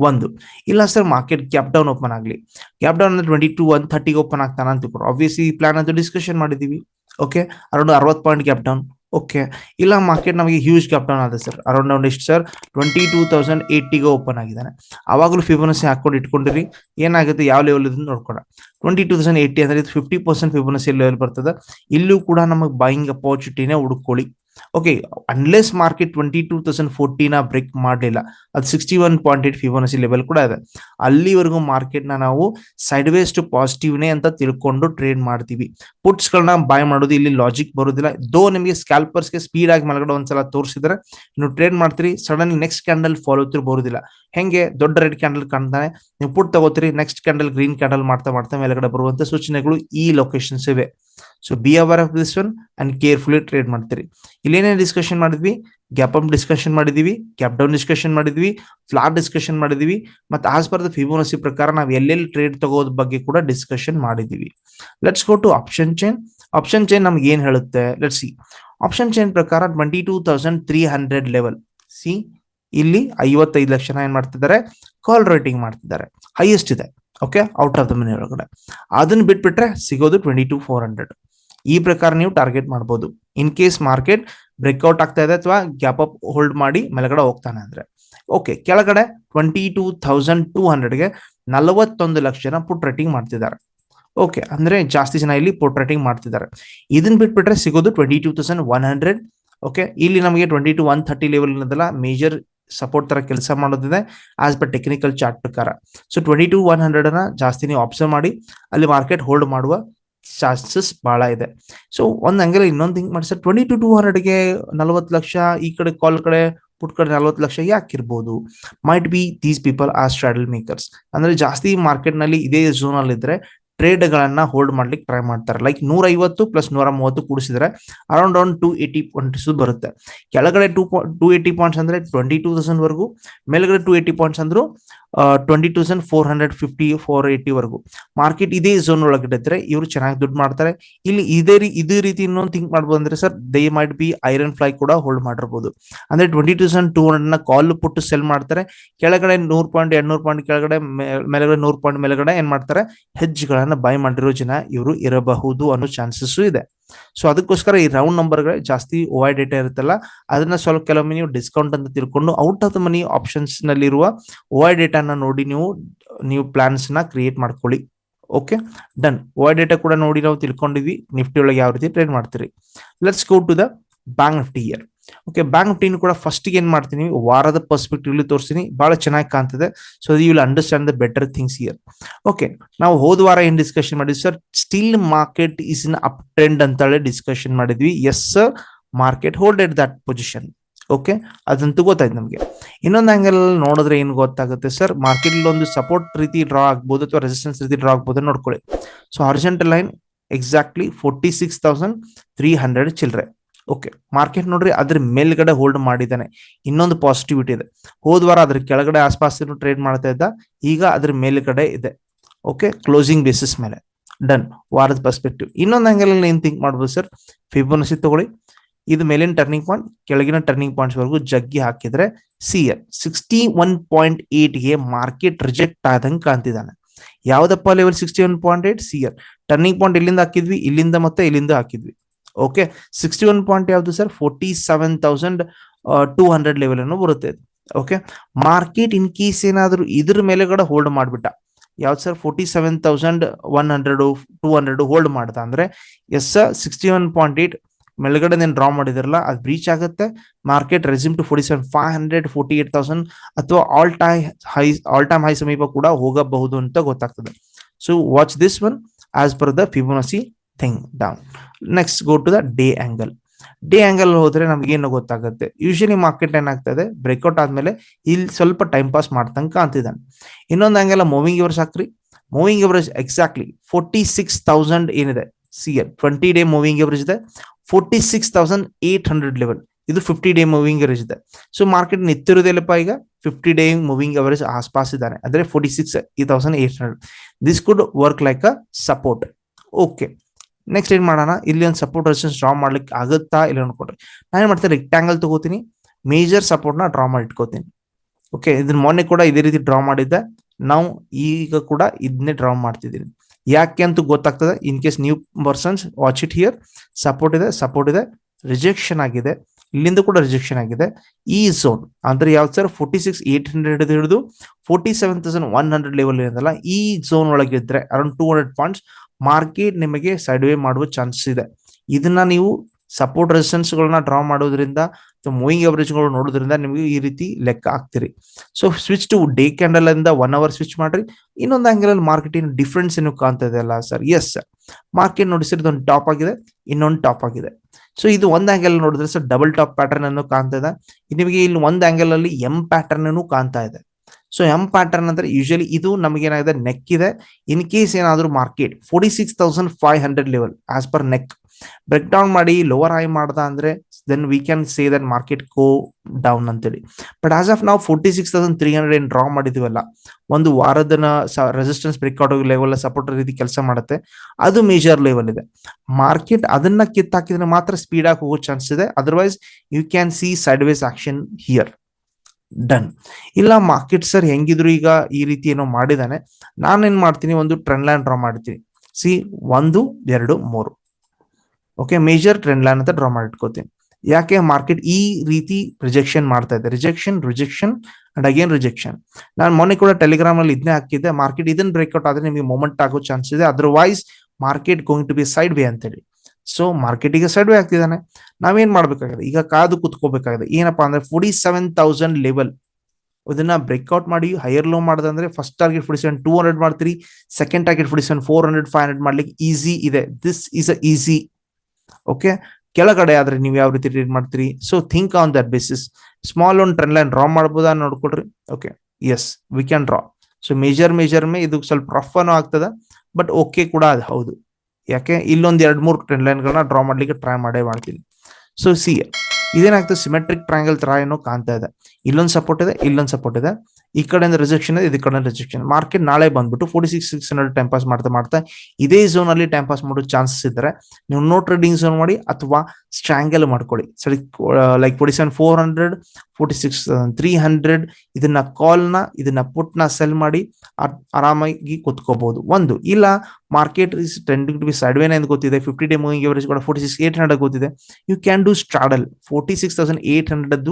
ಒಂದು. ಇಲ್ಲ sir market gap down open ಆಗಲಿ. ಗ್ಯಾಪ್ ಡೌನ್ ಅಂದ್ರೆ ಟ್ವೆಂಟಿ ಟು ಒನ್ ಥರ್ಟಿಗೆ ಓಪನ್ ಆಗ್ತಾನ ಅಂತ ತಿಳ್ಕೊಂಡು. ಆಬ್ವಿಯಸ್ಲಿ ಈ ಪ್ಲಾನ್ ಅಂತ ಡಿಸ್ಕಷನ್ ಮಾಡಿದೀವಿ ಓಕೆ ಅರೌಂಡ್ ಅರವತ್ತು ಪಾಯಿಂಟ್ ಗ್ಯಾಪ್ ಡೌನ್ ಓಕೆ ಇಲ್ಲ ಮಾರ್ಕೆಟ್ ನಮಗೆ ಹ್ಯೂಜ್ ಗ್ಯಾಪ್ ಡೌನ್ ಆದ ಸರ್ ಅರೌಂಡ್ ಅರೌಂಡ್ ಎಷ್ಟು ಸರ್ ಟ್ವೆಂಟಿ ಟೂ ತೌಸಂಡ್ ಏಯ್ಟಿಗೆ ಓಪನ್ ಆಗಿದ್ದಾನೆ. ಅವಾಗಲೂ ಫಿಬೋನಸಿ ಹಾಕೊಂಡು ಇಟ್ಕೊಂಡಿರಿ. ಏನಾಗುತ್ತೆ, ಯಾವ ಲೆವೆಲ್ ಇದನ್ನು ನೋಡ್ಕೊಡ ಟ್ವೆಂಟಿ ಟೂ ತೌಸಂಡ್ ಏಯ್ಟಿ ಅಂದ್ರೆ ಇದು ಫಿಫ್ಟಿ ಪರ್ಸೆಂಟ್ ಫಿಬೋನಸಿ ಲೆವೆಲ್ ಬರ್ತದೆ. ಇಲ್ಲೂ ಕೂಡ ನಮಗೆ ಬೈಯಿಂಗ್ ಅಪಾರ್ಚುನಿಟಿನೇ ಹುಡುಕೊಳ್ಳಿ okay unless market twenty two thousand ಫೋರ್ಟಿನ break ಮಾಡಲಿಲ್ಲ, ಅದು sixty one point eight Fibonacci level ಕೂಡ ಇದೆ. ಅಲ್ಲಿವರೆಗೂ ಮಾರ್ಕೆಟ್ನ ನಾವು ಸೈಡ್ ವೇಸ್ ಟು ಪಾಸಿಟಿವ್ನೇ ಅಂತ ತಿಳ್ಕೊಂಡು ಟ್ರೇಡ್ ಮಾಡ್ತೀವಿ. ಪುಟ್ಸ್ಗಳನ್ನ ಬಾಯ್ ಮಾಡೋದು ಇಲ್ಲಿ ಲಾಜಿಕ್ ಬರೋದಿಲ್ಲ. ದೋ ನಿಮಗೆ ಸ್ಕ್ಯಾಲ್ಪರ್ಸ್ಗೆ ಸ್ಪೀಡ್ ಆಗಿ ಮಲಗಡೆ ಒಂದ್ಸಲ ತೋರಿಸಿದ್ರೆ, ನೀವು ಟ್ರೇಡ್ ಮಾಡ್ತೀರಿ sudden next candle follow through ಬರೋದಿಲ್ಲ. ಹೆಂಗೆ? ದೊಡ್ಡ ರೆಡ್ ಕ್ಯಾಂಡಲ್ ಕಾಣ್ತಾನೆ. ನೀವು ಪುಟ್ ತಗೋತೀರಿ ನೆಕ್ಸ್ಟ್ ಕ್ಯಾಂಡಲ್ ಗ್ರೀನ್ ಕ್ಯಾಂಡಲ್ ಮಾಡ್ತಾ ಮಾಡ್ತಾ ಮೇಲ್ಗಡೆ ಬರುವಂತ ಸೂಚನೆಗಳು ಈ ಲೊಕೇಶನ್ಸ್ ಇವೆ. So be aware of this one and carefully trade ಮಾಡ್ತೀರಿ. ಇಲ್ಲೇನೇನು ಡಿಸ್ಕಷನ್ ಮಾಡಿದ್ವಿ ಗ್ಯಾಪ್ ಅಪ್ ಡಿಸ್ಕಷನ್ ಮಾಡಿದ್ವಿ ಗ್ಯಾಪ್ ಡೌನ್ ಡಿಸ್ಕಷನ್ ಮಾಡಿದ್ವಿ ಫ್ಲಾಟ್ ಡಿಸ್ಕಷನ್ ಮಾಡಿದ್ವಿ, ಮತ್ತೆ ಆಸ್ ಪರ್ ದ ಫಿಬೋನಸಿ ಪ್ರಕಾರ ನಾವು ಎಲ್ಲೆಲ್ಲಿ ಟ್ರೇಡ್ ತಗೋದ್ ಬಗ್ಗೆ ಕೂಡ ಡಿಸ್ಕಷನ್ ಮಾಡಿದೀವಿ. Let's go to option chain option chain ನಮ್ಗೆ ಏನ್ ಹೇಳುತ್ತೆ? ಲೆಟ್ಸ್ ಸಿ ಆಪ್ಷನ್ ಚೈನ್ ಪ್ರಕಾರ twenty two thousand three hundred level see ಇಲ್ಲಿ ಐವತ್ತೈದು ಲಕ್ಷ ಏನ್ ಮಾಡ್ತಿದ್ದಾರೆ? ಕಾಲ್ ರೇಟಿಂಗ್ ಮಾಡ್ತಿದ್ದಾರೆ. ಹೈಯೆಸ್ಟ್ ಇದೆ okay out of the money ಒಳಗಡೆ. ಅದನ್ನ ಬಿಟ್ಬಿಟ್ರೆ ಸಿಗೋದು ಟ್ವೆಂಟಿ ಟು ಫೋರ್ ಹಂಡ್ರೆಡ್ ಈ ಪ್ರಕಾರ ನೀವು ಟಾರ್ಗೆಟ್ ಮಾಡ್ಬೋದು. ಇನ್ ಕೇಸ್ ಮಾರ್ಕೆಟ್ ಬ್ರೇಕ್ಔಟ್ ಆಗ್ತಾ ಇದೆ ಅಥವಾ ಗ್ಯಾಪ್ ಅಪ್ ಹೋಲ್ಡ್ ಮಾಡಿ ಮೇಲ್ಗಡೆ ಹೋಗ್ತಾನೆ ಅಂದ್ರೆ. ಓಕೆ ಕೆಳಗಡೆ ಟ್ವೆಂಟಿ ಟೂ ಥೌಸಂಡ್ ಟೂ ಹಂಡ್ರೆಡ್ಗೆ ನಲವತ್ತೊಂದು ಲಕ್ಷ ಜನ ಪುಟ್ ರೇಟಿಂಗ್ ಮಾಡ್ತಿದ್ದಾರೆ. ಓಕೆ ಅಂದ್ರೆ ಜಾಸ್ತಿ ಜನ ಇಲ್ಲಿ ಪುಟ್ ರೇಟಿಂಗ್ ಮಾಡ್ತಿದ್ದಾರೆ. ಇದನ್ನ ಬಿಟ್ಬಿಟ್ರೆ ಸಿಗೋದು twenty two thousand one hundred okay ಇಲ್ಲಿ ನಮಗೆ twenty two one thirty level ಅನ್ನೋದಲ್ಲ major support ತರ ಕೆಲಸ ಮಾಡೋದಿದೆ ಆಸ್ ಪರ್ ಟೆಕ್ನಿಕಲ್ ಚಾರ್ಟ್ ಪ್ರಕಾರ. So twenty two one hundred ಅನ್ನ ಜಾಸ್ತಿ ನೀವು ಅಬ್ಸರ್ವ್ ಮಾಡಿ, ಅಲ್ಲಿ ಮಾರ್ಕೆಟ್ ಹೋಲ್ಡ್ ಮಾಡುವ ಚಾನ್ಸಸ್ ಬಹಳ ಇದೆ. ಸೊ ಒಂದ್ ಹಂಗಲ್ಲ ಇನ್ನೊಂದು ಥಿಂಕ್ ಮಾಡಿ ಸರ್ ಟ್ವೆಂಟಿ ಟು ಟೂ ಹಂಡ್ರೆಡ್ಗೆ ನಲವತ್ತು ಲಕ್ಷ, ಈ ಕಡೆ ಕಾಲ್ ಕಡೆ ಪುಟ್ ಕಡೆ ನಲವತ್ತು lakh ಯಾಕಿರ್ಬೋದು might be these people are straddle makers ಅಂದ್ರೆ ಜಾಸ್ತಿ ಮಾರ್ಕೆಟ್ನಲ್ಲಿ ಇದೇ ಝೋನ್ ಅಲ್ಲಿ ಇದ್ರೆ ಟ್ರೇಡ್ ಗಳನ್ನ ಹೋಲ್ಡ್ ಮಾಡ್ಲಿಕ್ಕೆ ಟ್ರೈ ಮಾಡ್ತಾರೆ. ಲೈಕ್ ನೂರ ಐವತ್ತು ಪ್ಲಸ್ ನೂರ ಮೂವತ್ತು ಕೂಡಿಸಿದ್ರೆ around around two eighty points ಬರುತ್ತೆ. ಕೆಳಗಡೆ ಟೂ ಟೂ ಏಯ್ಟಿ ಪಾಯಿಂಟ್ಸ್ ಅಂದ್ರೆ ಟ್ವೆಂಟಿ ಟೂ ತೌಸಂಡ್ ವರೆಗೂ, ಮೇಲ್ಗಡೆ ಟೂ ಏಯ್ಟಿ ಪಾಯಿಂಟ್ಸ್ ಅಂದ್ರು twenty thousand four hundred fifty four eighty ವರೆಗೂ. ಮಾರ್ಕೆಟ್ ಇದೇ ಝೋನ್ ಒಳಗಡೆ ಇದ್ರೆ ಇವರು ಚೆನ್ನಾಗಿ ದುಡ್ಡು ಮಾಡ್ತಾರೆ. ಇಲ್ಲಿ ಇದೇ ಇದೇ ರೀತಿ ಇನ್ನೊಂದು ಥಿಂಕ್ ಮಾಡ್ಬೋದು ಅಂದ್ರೆ sir they might be iron fly ಕೂಡ ಹೋಲ್ಡ್ ಮಾಡಿರ್ಬೋದು. ಅಂದ್ರೆ ಟ್ವೆಂಟಿ ತೌಸಂಡ್ ಟೂ ಹಂಡ್ರೆಡ್ನ ಕಾಲ್ ಪುಟ್ಟು ಸೆಲ್ ಮಾಡ್ತಾರೆ. ಕೆಳಗಡೆ ನೂರು ಪಾಯಿಂಟ್ ಎರಡ್ ನೂರ್ ಪಾಯಿಂಟ್ ಕೆಳಗಡೆ ಮೇಲ್ಗಡೆ ನೂರು ಪಾಯಿಂಟ್ ಮೇಲ್ಗಡೆ ಏನ್ ಮಾಡ್ತಾರೆ? ಹೆಜ್ಗಳನ್ನ ಬೈ ಮಾಡಿರೋ ಜನ ಇವರು ಇರಬಹುದು ಅನ್ನೋ ಚಾನ್ಸಸ್ ಇದೆ. ಸೊ ಅದಕ್ಕೋಸ್ಕರ ಈ ರೌಂಡ್ ನಂಬರ್ಗಳೇ ಜಾಸ್ತಿ ಓವೈ ಡೇಟಾ ಇರುತ್ತಲ್ಲ, ಅದನ್ನ ಸ್ವಲ್ಪ ಕೆಲವೊಮ್ಮೆ ನೀವು ಡಿಸ್ಕೌಂಟ್ ಅಂತ ತಿಳ್ಕೊಂಡು out of the money options ನಲ್ಲಿರುವ ಓವೈ ಡೇಟಾನ ನೋಡಿ ನೀವು ನೀವು ಪ್ಲಾನ್ಸ್ನ ಕ್ರಿಯೇಟ್ ಮಾಡ್ಕೊಳ್ಳಿ. ಓಕೆ ಡನ್ ಓವೈ ಡೇಟಾ ಕೂಡ ನೋಡಿ ನಾವು ತಿಳ್ಕೊಂಡಿದ್ವಿ. ನಿಫ್ಟಿ ಒಳಗೆ ಯಾವ ರೀತಿ ಟ್ರೇಡ್ ಮಾಡ್ತೀರಿ? Let's go to the bank Nifty here okay bank ನಿಫ್ಟಿನ ಕೂಡ ಫಸ್ಟ್ ಏನ್ ಮಾಡ್ತೀನಿ, ವಾರದ ಪರ್ಸ್ಪೆಕ್ಟಿವ್ ತೋರಿಸ್ತೀನಿ ಬಹಳ ಚೆನ್ನಾಗಿ ಕಾಣ್ತದೆ. So you will understand the better things here okay ನಾವು ಹೋದ ವಾರ ಏನ್ ಡಿಸ್ಕಷನ್ ಮಾಡಿದ್ವಿ sir still market is in up trend ಅಂತೇಳಿ ಡಿಸ್ಕಷನ್ ಮಾಡಿದ್ವಿ. Yes sir market holded that position okay ಅದಂತೂ ಗೊತ್ತಾಯ್ತು ನಮಗೆ. ಇನ್ನೊಂದು ಆಂಗಲ್ ನೋಡಿದ್ರೆ ಏನು ಗೊತ್ತಾಗುತ್ತೆ ಸರ್ ಮಾರ್ಕೆಟ್ ಒಂದು ಸಪೋರ್ಟ್ ರೀತಿ ಡ್ರಾ ಆಗ್ಬೋದು ಅಥವಾ ರೆಸಿಸ್ಟೆನ್ಸ್ ರೀತಿ ಡ್ರಾ ಆಗ್ಬೋದು ನೋಡ್ಕೊಳ್ಳಿ. So urgent line exactly forty six thousand three hundred ಚಿಲ್ಡ್ರೆ okay market ನೋಡ್ರಿ ಅದ್ರ ಮೇಲ್ಗಡೆ ಹೋಲ್ಡ್ ಮಾಡಿದ್ದಾನೆ. ಇನ್ನೊಂದು ಪಾಸಿಟಿವಿಟಿ ಇದೆ. ಹೋದ ವಾರ ಅದ್ರ ಕೆಳಗಡೆ ಆಸ್ಪಾಸ್ ಟ್ರೇಡ್ ಮಾಡ್ತಾ ಇದ್ದ, ಈಗ ಅದ್ರ ಮೇಲ್ಗಡೆ ಇದೆ. ಓಕೆ ಕ್ಲೋಸಿಂಗ್ ಬೇಸಿಸ್ ಮೇಲೆ. ಡನ್ ವಾರದ ಪರ್ಸ್ಪೆಕ್ಟಿವ್ ಇನ್ನೊಂದು ಆಂಗಲ್ ಏನ್ ಥಿಂಕ್ ಮಾಡ್ಬೋದು ಸರ್ ಫಿಬೋನಸಿ ತಗೊಳ್ಳಿ. ಇದು ಮೇಲಿನ ಟರ್ನಿಂಗ್ ಪಾಯಿಂಟ್ ಕೆಳಗಿನ ಟರ್ನಿಂಗ್ ಪಾಯಿಂಟ್ಸ್ ವರೆಗೂ ಜಗ್ಗಿ ಹಾಕಿದ್ರೆ C L sixty one point ಏಟ್ಗೆ market reject ಆದಂಗೆ ಕಾಣ್ತಿದ್ದಾನೆ. ಯಾವ್ದಪ್ಪ level sixty one point eight C L turning point ಇಲ್ಲಿಂದ ಹಾಕಿದ್ವಿ, ಇಲ್ಲಿಂದ ಮತ್ತೆ ಇಲ್ಲಿಂದ ಹಾಕಿದ್ವಿ. ಓಕೆ ಸಿಕ್ಸ್ಟಿ ಒನ್ ಪಾಯಿಂಟ್ ಯಾವುದು sir forty seven thousand two hundred level ಅನ್ನು ಬರುತ್ತೆ ಓಕೆ ಮಾರ್ಕೆಟ್ ಇನ್ ಕೇಸ್ ಏನಾದರೂ ಇದ್ರ ಮೇಲೆಗಡೆ ಹೋಲ್ಡ್ ಮಾಡ್ಬಿಟ್ಟ. ಯಾವ್ದು sir forty seven thousand one hundred two hundred hold ಮಾಡ್ದ ಅಂದ್ರೆ, yes sixty one point eight ಮೇಲ್ಗಡೆ ನೀನು ಡ್ರಾ ಮಾಡಿದಿರಲ್ಲ, ಅದು ಬ್ರೀಚ್ ಆಗುತ್ತೆ. Market resume to forty seven five hundred forty eight thousand ಅಥವಾ all time high all time high ಸಮೀಪ ಕೂಡ ಹೋಗಬಹುದು ಅಂತ ಗೊತ್ತಾಗ್ತದೆ. So watch this one as per the Fibonacci thing down next go to the day angle day angle ಹೋದ್ರೆ ನಮ್ಗೆ ಏನು ಗೊತ್ತಾಗುತ್ತೆ? ಯೂಶಲಿ ಮಾರ್ಕೆಟ್ ಏನಾಗ್ತದೆ? ಬ್ರೇಕ್ಔಟ್ ಆದ್ಮೇಲೆ ಇಲ್ಲಿ ಸ್ವಲ್ಪ ಟೈಮ್ ಪಾಸ್ ಮಾಡ್ತಂಗ ಅಂತಿದ್ದಾನೆ. ಇನ್ನೊಂದು ಆಂಗಲ್ ಮೂವಿಂಗ್ ಇವರ್ಸ್ ಹಾಕ್ರಿ. Moving average exactly forty six thousand ಏನಿದೆ? C L twenty day moving average ಇದೆ. Forty six thousand eight hundred level ಇದು ಫಿಫ್ಟಿ ಡೇ ಮೂವಿಂಗ್ ಎವರೇಜ್ ಇದೆ. ಸೊ ಮಾರ್ಕೆಟ್ ನಿಂತಿರೋದಿಲ್ಲಪ್ಪ ಈಗ. ಫಿಫ್ಟಿ ಡೇ ಮೂವಿಂಗ್ ಅವರೇಜ್ ಆಸ್ಪಾಸ್ ಇದ್ದಾನೆ. ಅಂದ್ರೆ ಫೋರ್ಟಿ ಸಿಕ್ಸ್ ಈ thousand eight hundred this could work like a support okay next ಏನ್ ಮಾಡೋಣ? ಇಲ್ಲಿ ಒಂದು ಸಪೋರ್ಟ್ ರೆಸಿಸ್ಟೆನ್ಸ್ ಡ್ರಾ ಮಾಡ್ಲಿಕ್ಕೆ ಆಗುತ್ತಾ ಇಲ್ಲ ಅನ್ಕೊಂಡ್ರೆ. ನಾನು ಮಾಡ್ತೀನಿ? ರೆಕ್ಟಾಂಗಲ್ ತಗೋತೀನಿ. ಮೇಜರ್ ಸಪೋರ್ಟ್ನ ಡ್ರಾ ಮಾಡಿ ಇಟ್ಕೋತೀನಿ. ಓಕೆ ಇದನ್ನ ಮೊನ್ನೆ ಕೂಡ ಇದೇ ರೀತಿ ಡ್ರಾ ಮಾಡಿದ್ದೆ. ನಾವು ಈಗ ಕೂಡ ಇದನ್ನೇ ಡ್ರಾ ಮಾಡ್ತಿದ್ದೀನಿ ಯಾಕೆ ಅಂತ ಗೊತ್ತಾಗ್ತದೆ. In case new persons watch it here support ಇದೆ ಸಪೋರ್ಟ್ ಇದೆ. ರಿಜೆಕ್ಷನ್ ಆಗಿದೆ. ಇಲ್ಲಿಂದ ಕೂಡ ರಿಜೆಕ್ಷನ್ ಆಗಿದೆ. ಈ ಝೋನ್ ಅಂದ್ರೆ ಯಾವ್ದು sir forty six eight hundred ಹಿಡಿದು forty seven thousand one hundred level ಏನಲ್ಲ ಈ zone ಒಳಗಿದ್ರೆ around two hundred points market ನಿಮಗೆ ಸೈಡ್ವೇ ಮಾಡುವ ಚಾನ್ಸಸ್ ಇದೆ. ಇದನ್ನ ನೀವು ಸಪೋರ್ಟ್ ರೆಸಿಸ್ಟೆನ್ಸ್ ಗಳನ್ನ ಡ್ರಾ ಮಾಡೋದ್ರಿಂದ ಮೂವಿಂಗ್ಗಳು ನೋಡೋದ್ರಿಂದ ನಿಮಗೆ ಈ ರೀತಿ ಲೆಕ್ಕ ಹಾಕ್ತೀರಿ. So switch to day candle ಇಂದ ಒನ್ ಅವರ್ ಸ್ವಿಚ್ ಮಾಡ್ರಿ. ಇನ್ನೊಂದು ಆಂಗಲ್ ಅಲ್ಲಿ ಮಾರ್ಕೆಟಿನ ಡಿಫ್ರೆನ್ಸ್ ಏನು ಕಾಣ್ತಾ ಇದೆ ಅಲ್ಲ ಸರ್ ಎಸ್ ಸರ್ ಮಾರ್ಕೆಟ್ ನೋಡಿ ಸರ್ ಇದೊಂದು ಟಾಪ್ ಆಗಿದೆ, ಇನ್ನೊಂದು ಟಾಪ್ ಆಗಿದೆ. ಸೊ ಇದು ಒಂದು ಆಂಗಲ್ ನೋಡಿದ್ರೆ ಸರ್ ಡಬಲ್ ಟಾಪ್ ಪ್ಯಾಟರ್ನ್ ಅನ್ನು ಕಾಣ್ತಾ ಇದೆ ನಿಮಗೆ ಇಲ್ಲಿ ಒಂದು ಆಂಗಲ್ ಅಲ್ಲಿ ಎಂ ಪ್ಯಾಟರ್ನ್ ಅನ್ನು ಕಾಣ್ತಾ ಇದೆ. ಸೊ ಎಂ ಪ್ಯಾಟರ್ನ್ ಅಂದ್ರೆ ಯೂಶಲಿ ಇದು ನಮಗೆ ಏನಾಗಿದೆ ನೆಕ್ ಇದೆ. ಇನ್ ಕೇಸ್ ಏನಾದ್ರು market forty six thousand five hundred level as per neck break down ಮಾಡಿ ಲೋವರ್ ಹೈ ಮಾಡ್ದ ಅಂದ್ರೆ then we can say that market go down ಅಂತೇಳಿ. ಬಟ್ ಆಸ್ ಆಫ್ ನಾವು forty six thousand three hundred ಏನ್ draw ಮಾಡಿದೀವಲ್ಲ, ಒಂದು ವಾರದನ resistance breakout level support ರೀತಿ ಕೆಲಸ ಮಾಡುತ್ತೆ. ಅದು ಮೇಜರ್ ಲೆವೆಲ್ ಇದೆ. ಮಾರ್ಕೆಟ್ ಅದನ್ನ ಕಿತ್ತಾಕಿದ್ರೆ ಮಾತ್ರ ಸ್ಪೀಡ್ ಆಗಿ ಹೋಗೋ ಚಾನ್ಸ್ ಇದೆ. Otherwise you can see side ways action here done ಇಲ್ಲ ಮಾರ್ಕೆಟ್ ಸರ್ ಹೆಂಗಿದ್ರು ಈಗ ಈ ರೀತಿ ಏನೋ ಮಾಡಿದಾನೆ. ನಾನೇನ್ ಮಾಡ್ತೀನಿ? ಒಂದು ಟ್ರೆಂಡ್ ಲೈನ್ ಡ್ರಾ ಮಾಡ್ತೀನಿ. ಸಿ ಒಂದು, ಎರಡು, ಮೂರು. ಓಕೆ ಮೇಜರ್ ಟ್ರೆಂಡ್ ಲೈನ್ ಅಂತ ಡ್ರಾ ಮಾಡಿಟ್ಕೋತೀನಿ. ಯಾಕೆ ಮಾರ್ಕೆಟ್ ಈ ರೀತಿ ರಿಜೆಕ್ಷನ್ ಮಾಡ್ತಾ ಇದೆ? Rejection rejection and again rejection ನಾನು ಮೊನ್ನೆ ಕೂಡ ಟೆಲಿಗ್ರಾಮ್ ಅಲ್ಲಿ ಇದನ್ನೇ ಹಾಕಿದ್ದೆ. ಮಾರ್ಕೆಟ್ ಇದನ್ನ ಬ್ರೇಕ್ಔಟ್ ಆದ್ರೆ ನಿಮಗೆ ಮೂಮೆಂಟ್ ಆಗೋ ಚಾನ್ಸ್ ಇದೆ. Otherwise market going to be side way ಅಂತೇಳಿ. ಸೊ ಮಾರ್ಕೆಟಿಗೆ ವೇ ಆಗ್ತಿದ್ದಾನೆ. ನಾವೇನ್ ಮಾಡ್ಬೇಕಾಗಿದೆ ಈಗ ಕಾದು ಕುತ್ಕೋಬೇಕಾಗಿದೆ ಏನಪ್ಪಾ ಅಂದ್ರೆ ಫೋರ್ಟಿ ಸೆವೆನ್ ತೌಸಂಡ್ ಲೆವೆಲ್ ಅದನ್ನ ಬ್ರೇಕ್ಔಟ್ ಮಾಡಿ ಹೈಯರ್ ಲೋ ಮಾಡಿದ್ರೆ first target forty seven two hundred ಮಾಡ್ತೀರಿ. Second target forty seven four hundred five hundred ಮಾಡ್ಲಿಕ್ಕೆ ಈಸಿ ಇದೆ. This is a easy okay ಕೆಳಗಡೆ ಆದ್ರೆ ನೀವು ಯಾವ ರೀತಿ ಟ್ರೀಟ್ ಮಾಡ್ತೀರಿ? So think on that basis small ಒಂದು ಟ್ರೆಂಡ್ ಲೈನ್ ಡ್ರಾ ಮಾಡ್ಬೋದಾ ನೋಡ್ಕೊಡ್ರಿ okay yes we can draw so major major may ಇದು ಸ್ವಲ್ಪ ರಫ್ ಅನ್ನೋ ಆಗ್ತದ. ಬಟ್ ಓಕೆ ಕೂಡ ಅದು ಹೌದು. ಯಾಕೆ? ಇಲ್ಲೊಂದ್ ಎರಡ್ ಮೂರು ಟ್ರೆಂಡ್ ಲೈನ್ ಗಳನ್ನ ಡ್ರಾ ಮಾಡ್ಲಿಕ್ಕೆ ಟ್ರೈ ಮಾಡೇ ಮಾಡ್ತೀನಿ. ಸೊ ಸಿ ಇದೇನಾಗ್ತದೆ? ಸಿಮೆಟ್ರಿಕ್ ಟ್ರಯಾಂಗಲ್ ತರ ಏನೋ ಕಾಣ್ತಾ ಇದೆ. ಇಲ್ಲೊಂದು ಸಪೋರ್ಟ್ ಇದೆ, ಇಲ್ಲೊಂದು ಸಪೋರ್ಟ್ ಇದೆ. ಈ ಕಡೆಯಿಂದ ರಿಜೆಕ್ಷನ್ ಇದೆ ಈ ಕಡೆ ರಿಜೆಕ್ಷನ್ ಮಾರ್ಕೆಟ್ ನಾಳೆ ಬಂದ್ಬಿಟ್ಟು forty six six hundred time pass ಮಾಡ್ತಾ ಮಾಡ್ತಾ ಇದೇ ಝೋನ್ ಅಲ್ಲಿ ಟೈಮ್ ಪಾಸ್ ಮಾಡೋ ಚಾನ್ಸಸ್ ಇದ್ರೆ ನೀವು ನೋ ಟ್ರೇಡಿಂಗ್ ಝೋನ್ ಮಾಡಿ ಅಥವಾ ಸ್ಟ್ರಾಂಗಲ್ ಮಾಡ್ಕೊಳ್ಳಿ. ಸರಿ like forty seven four hundred forty six three hundred ಇದನ್ನ ಕಾಲ್ನ, ಇದನ್ನ ಪುಟ್ನ ಸೆಲ್ ಮಾಡಿ ಆರಾಮಾಗಿ ಕುತ್ಕೋಬಹುದು ಒಂದು, ಇಲ್ಲ market is trending to be side vane ಎಂದು ಗೊತ್ತಿದೆ ಫಿಫ್ಟಿ ಡೇ ಮೂವಿಂಗ್ ಎವರೇಜ್ ಕೂಡ ಫೋರ್ಟಿ ಸಿಕ್ಸ್ ಏಟ್ ಹಂಡ್ರೆಡ್ ಗೊತ್ತಿದೆ. You can do straddle forty six thousand eight hundred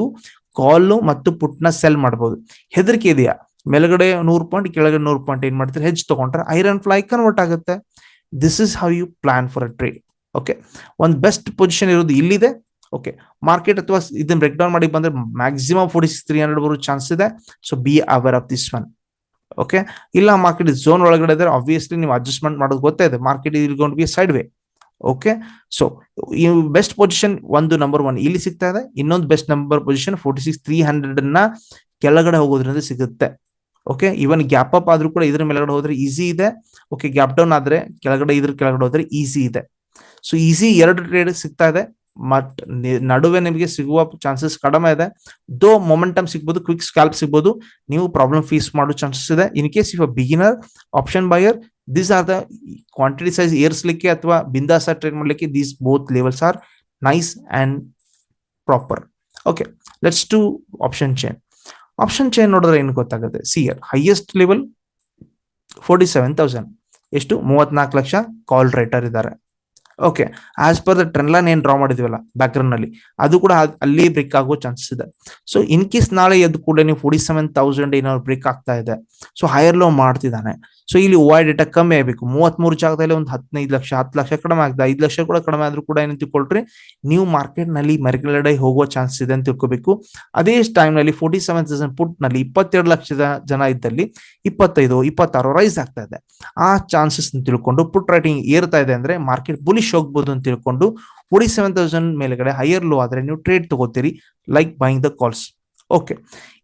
call ಮತ್ತು ಪುಟ್ನ ಸೆಲ್ ಮಾಡಬಹುದು ಹೆದರಿಕೆ ಇದೆಯಾ? ಮೇಲ್ಗಡೆ ನೂರು ಪಾಯಿಂಟ್ ಕೆಳಗಡೆ ನೂರು ಪಾಯಿಂಟ್ ಏನ್ ಮಾಡ್ತಾರೆ? ಹೆಜ್ ತಗೊಂಡ್ರೆ ಐರನ್ ಫ್ಲೈ ಕನ್ವರ್ಟ್ ಆಗುತ್ತೆ. This is how you plan for a trade okay ಒಂದು ಬೆಸ್ಟ್ ಪೊಸಿಷನ್ ಇರೋದು ಇಲ್ಲಿದೆ. ಓಕೆ ಮಾರ್ಕೆಟ್ ಅಥವಾ ಇದನ್ನ ಬ್ರೇಕ್ ಡೌನ್ ಮಾಡಿ ಬಂದ್ರೆ maximum forty six three hundred ಬರೋ ಚಾನ್ಸ್ ಇದೆ. So be aware of this one okay ಇಲ್ಲ ಮಾರ್ಕೆಟ್ ಝೋನ್ ಒಳಗಡೆ ಇದ್ರೆ ಆಬ್ವಿಯಸ್ಲಿ ನೀವು ಅಡ್ಜಸ್ಟ್ಮೆಂಟ್ ಮಾಡೋದು ಗೊತ್ತೇ ಇದೆ ಮಾರ್ಕೆಟ್ ಇಲ್ಲಿ be side way okay so best position ಒಂದು ನಂಬರ್ ಒನ್ ಇಲ್ಲಿ ಸಿಗ್ತಾ ಇದೆ. ಇನ್ನೊಂದು best number position forty six three ಹಂಡ್ರೆಡ್ನ ಕೆಳಗಡೆ ಹೋಗೋದ್ರಿಂದ ಸಿಗುತ್ತೆ. ಓಕೆ ಇವನ್ ಗ್ಯಾಪ್ ಅಪ್ ಆದ್ರೂ ಕೂಡ ಇದ್ರ ಮೇಲ್ಗಡೆ ಹೋದ್ರೆ ಈಸಿ ಇದೆ. ಓಕೆ ಗ್ಯಾಪ್ ಡೌನ್ ಆದ್ರೆ ಕೆಳಗಡೆ, ಇದ್ರ ಕೆಳಗಡೆ ಹೋದ್ರೆ ಈಸಿ ಇದೆ. ಸೊ ಈಸಿ ಎರಡು ಟ್ರೇಡ್ ಸಿಗ್ತಾ ಇದೆ. ಮತ್ ನಡುವೆ ನಿಮಗೆ ಸಿಗುವ ಚಾನ್ಸಸ್ ಕಡಿಮೆ ಇದೆ. ದೋ ಮೊಮೆಂಟಮ್ ಸಿಗ್ಬೋದು ಕ್ವಿಕ್ ಸ್ಕ್ಯಾಲ್ಪ್ ಸಿಗ್ಬೋದು, ನೀವು ಪ್ರಾಬ್ಲಮ್ ಫೇಸ್ ಮಾಡೋ ಚಾನ್ಸಸ್ ಇದೆ. In case if beginner option buyer these are the quantity size ಏರ್ಸ್ಲಿಕ್ಕೆ ಅಥವಾ ಬಿಂದಾಸ ಟ್ರೇಡ್ ಮಾಡ್ಲಿಕ್ಕೆ these both levels are nice and proper okay let's to option chain option chain ನೋಡಿದ್ರೆ ಏನು ಗೊತ್ತಾಗುತ್ತೆ? See highest level forty seven thousand ಎಷ್ಟು? ಮೂವತ್ನಾಲ್ಕು lakh call writer ಇದ್ದಾರೆ. Okay as per the trend line ಏನು ಡ್ರಾ ಮಾಡಿದ್ವಲ್ಲ ಬ್ಯಾಕ್ ಗ್ರೌಂಡ್ನಲ್ಲಿ ಅದು ಕೂಡ ಅಲ್ಲಿ ಬ್ರೇಕ್ ಆಗೋ ಚಾನ್ಸಸ್ ಇದೆ. ಸೊ ಇನ್ ಕೇಸ್ ನಾಳೆ ಎದ್ದು ಕೂಡ ನೀವು ಫೋರ್ಟಿ ಸೆವೆನ್ ತೌಸಂಡ್ ಏನಾದ್ರು ಬ್ರೇಕ್ ಆಗ್ತಾ ಇದೆ ಸೊ ಹೈಯರ್ ಲೋ ಮಾಡ್ತಿದ್ದಾನೆ. ಸೊ ಇಲ್ಲಿ ಓ ಡೇಟಾ ಕಮ್ಮಿ ಆಗಬೇಕು. ಮೂವತ್ಮೂರು ಜಾಗದಲ್ಲಿ ಒಂದು ಹದಿನೈದು ಲಕ್ಷ, ಹತ್ತು ಲಕ್ಷ ಕಡಿಮೆ ಆಗ್ತದೆ. ಐದು ಲಕ್ಷ ಕೂಡ ಕಡಿಮೆ ಆದ್ರೂ ಕೂಡ ಏನು ತಿಳ್ಕೊಳ್ರಿ, ನೀವು ಮಾರ್ಕೆಟ್ನಲ್ಲಿ ಮೆರಗಡೆ ಹೋಗುವ ಚಾನ್ಸ್ ಇದೆ ಅಂತ ತಿಳ್ಕೊಬೇಕು. ಅದೇ ಟೈಮ್ನಲ್ಲಿ ಫೋರ್ಟಿ ಸೆವೆನ್ ತೌಸಂಡ್ ಪುಟ್ನಲ್ಲಿ ಇಪ್ಪತ್ತೆರಡು ಲಕ್ಷದ ಜನ ಇದ್ದಲ್ಲಿ ಇಪ್ಪತ್ತೈದು, ಇಪ್ಪತ್ತಾರು ರೈಸ್ ಆಗ್ತಾ ಇದೆ. ಆ ಚಾನ್ಸಸ್ ತಿಳ್ಕೊಂಡು ಪುಟ್ ರೈಟಿಂಗ್ ಏರ್ತಾ ಇದೆ ಅಂದ್ರೆ ಮಾರ್ಕೆಟ್ ಬುಲಿಶ್ ಹೋಗ್ಬೋದು ಅಂತ ತಿಳ್ಕೊಂಡು ಫೋರ್ಟಿ ಸೆವೆನ್ ತೌಸಂಡ್ ಮೇಲ್ಗಡೆ ಹೈಯರ್ ಲೋ ಆದ್ರೆ ನೀವು trade ತಗೋತೀರಿ like buying the calls okay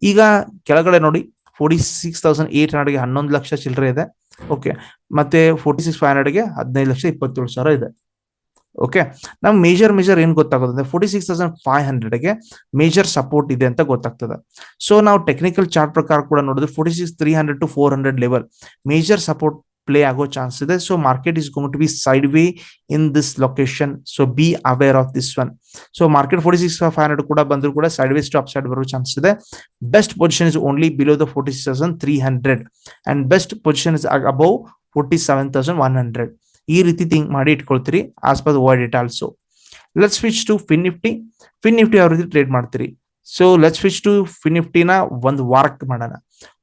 ಈಗ ಕೆಳಗಡೆ ನೋಡಿ. ಫೋರ್ಟಿ ಸಿಕ್ಸ್ ತೌಸಂಡ್ ಏಟ್ ಹಂಡ್ರೆಡ್ಗೆ ಹನ್ನೊಂದು ಲಕ್ಷ ಚಿಲ್ಲರೆ ಇದೆ. ಓಕೆ ಮತ್ತೆ ಫೋರ್ಟಿ ಸಿಕ್ಸ್ ಫೈವ್ ಹಂಡ್ರೆಡ್ಗೆ ಹದಿನೈದು ಲಕ್ಷ ಇಪ್ಪತ್ತೇಳು ಸಾವಿರ ಇದೆ. ಓಕೆ ನಮ್ ಮೇಜರ್ ಮೇಜರ್ ಏನ್ ಗೊತ್ತಾಗುತ್ತೆ ಅಂದ್ರೆ ಫೋರ್ಟಿ ಸಿಕ್ಸ್ ತೌಸಂಡ್ ಫೈವ್ ಹಂಡ್ರೆಡ್ಗೆ ಮೇಜರ್ ಸಪೋರ್ಟ್ ಇದೆ ಅಂತ ಗೊತ್ತಾಗ್ತದೆ. ಸೊ ನಾವು ಟೆಕ್ನಿಕಲ್ ಚಾರ್ಟ್ ಪ್ರಕಾರ ಕೂಡ ನೋಡಿದ್ರೆ forty six three hundred to four hundred level major support play ಆಗೋ ಚಾನ್ಸ್ ಇದೆ so market is going to be sideway in this location so be aware of this one so market forty six five hundred ಕೂಡ ಬಂದ್ರು ಕೂಡ sideways to upside ಬರೋ chance ಇದೆ best position is only below the forty six thousand three hundred and best position is above forty seven thousand one hundred ಈ ರೀತಿ think ಮಾಡಿ ಇಟ್ಕೊಳ್ತೀರಿ as per word it also let switch to fin Nifty fin Nifty ಯಾವ ರೀತಿ trade ಮಾಡ್ತೀರಿ so let switch to fin ನಿಫ್ಟಿನ ಒಂದು ವಾರಕ್ಕೆ ಮಾಡೋಣ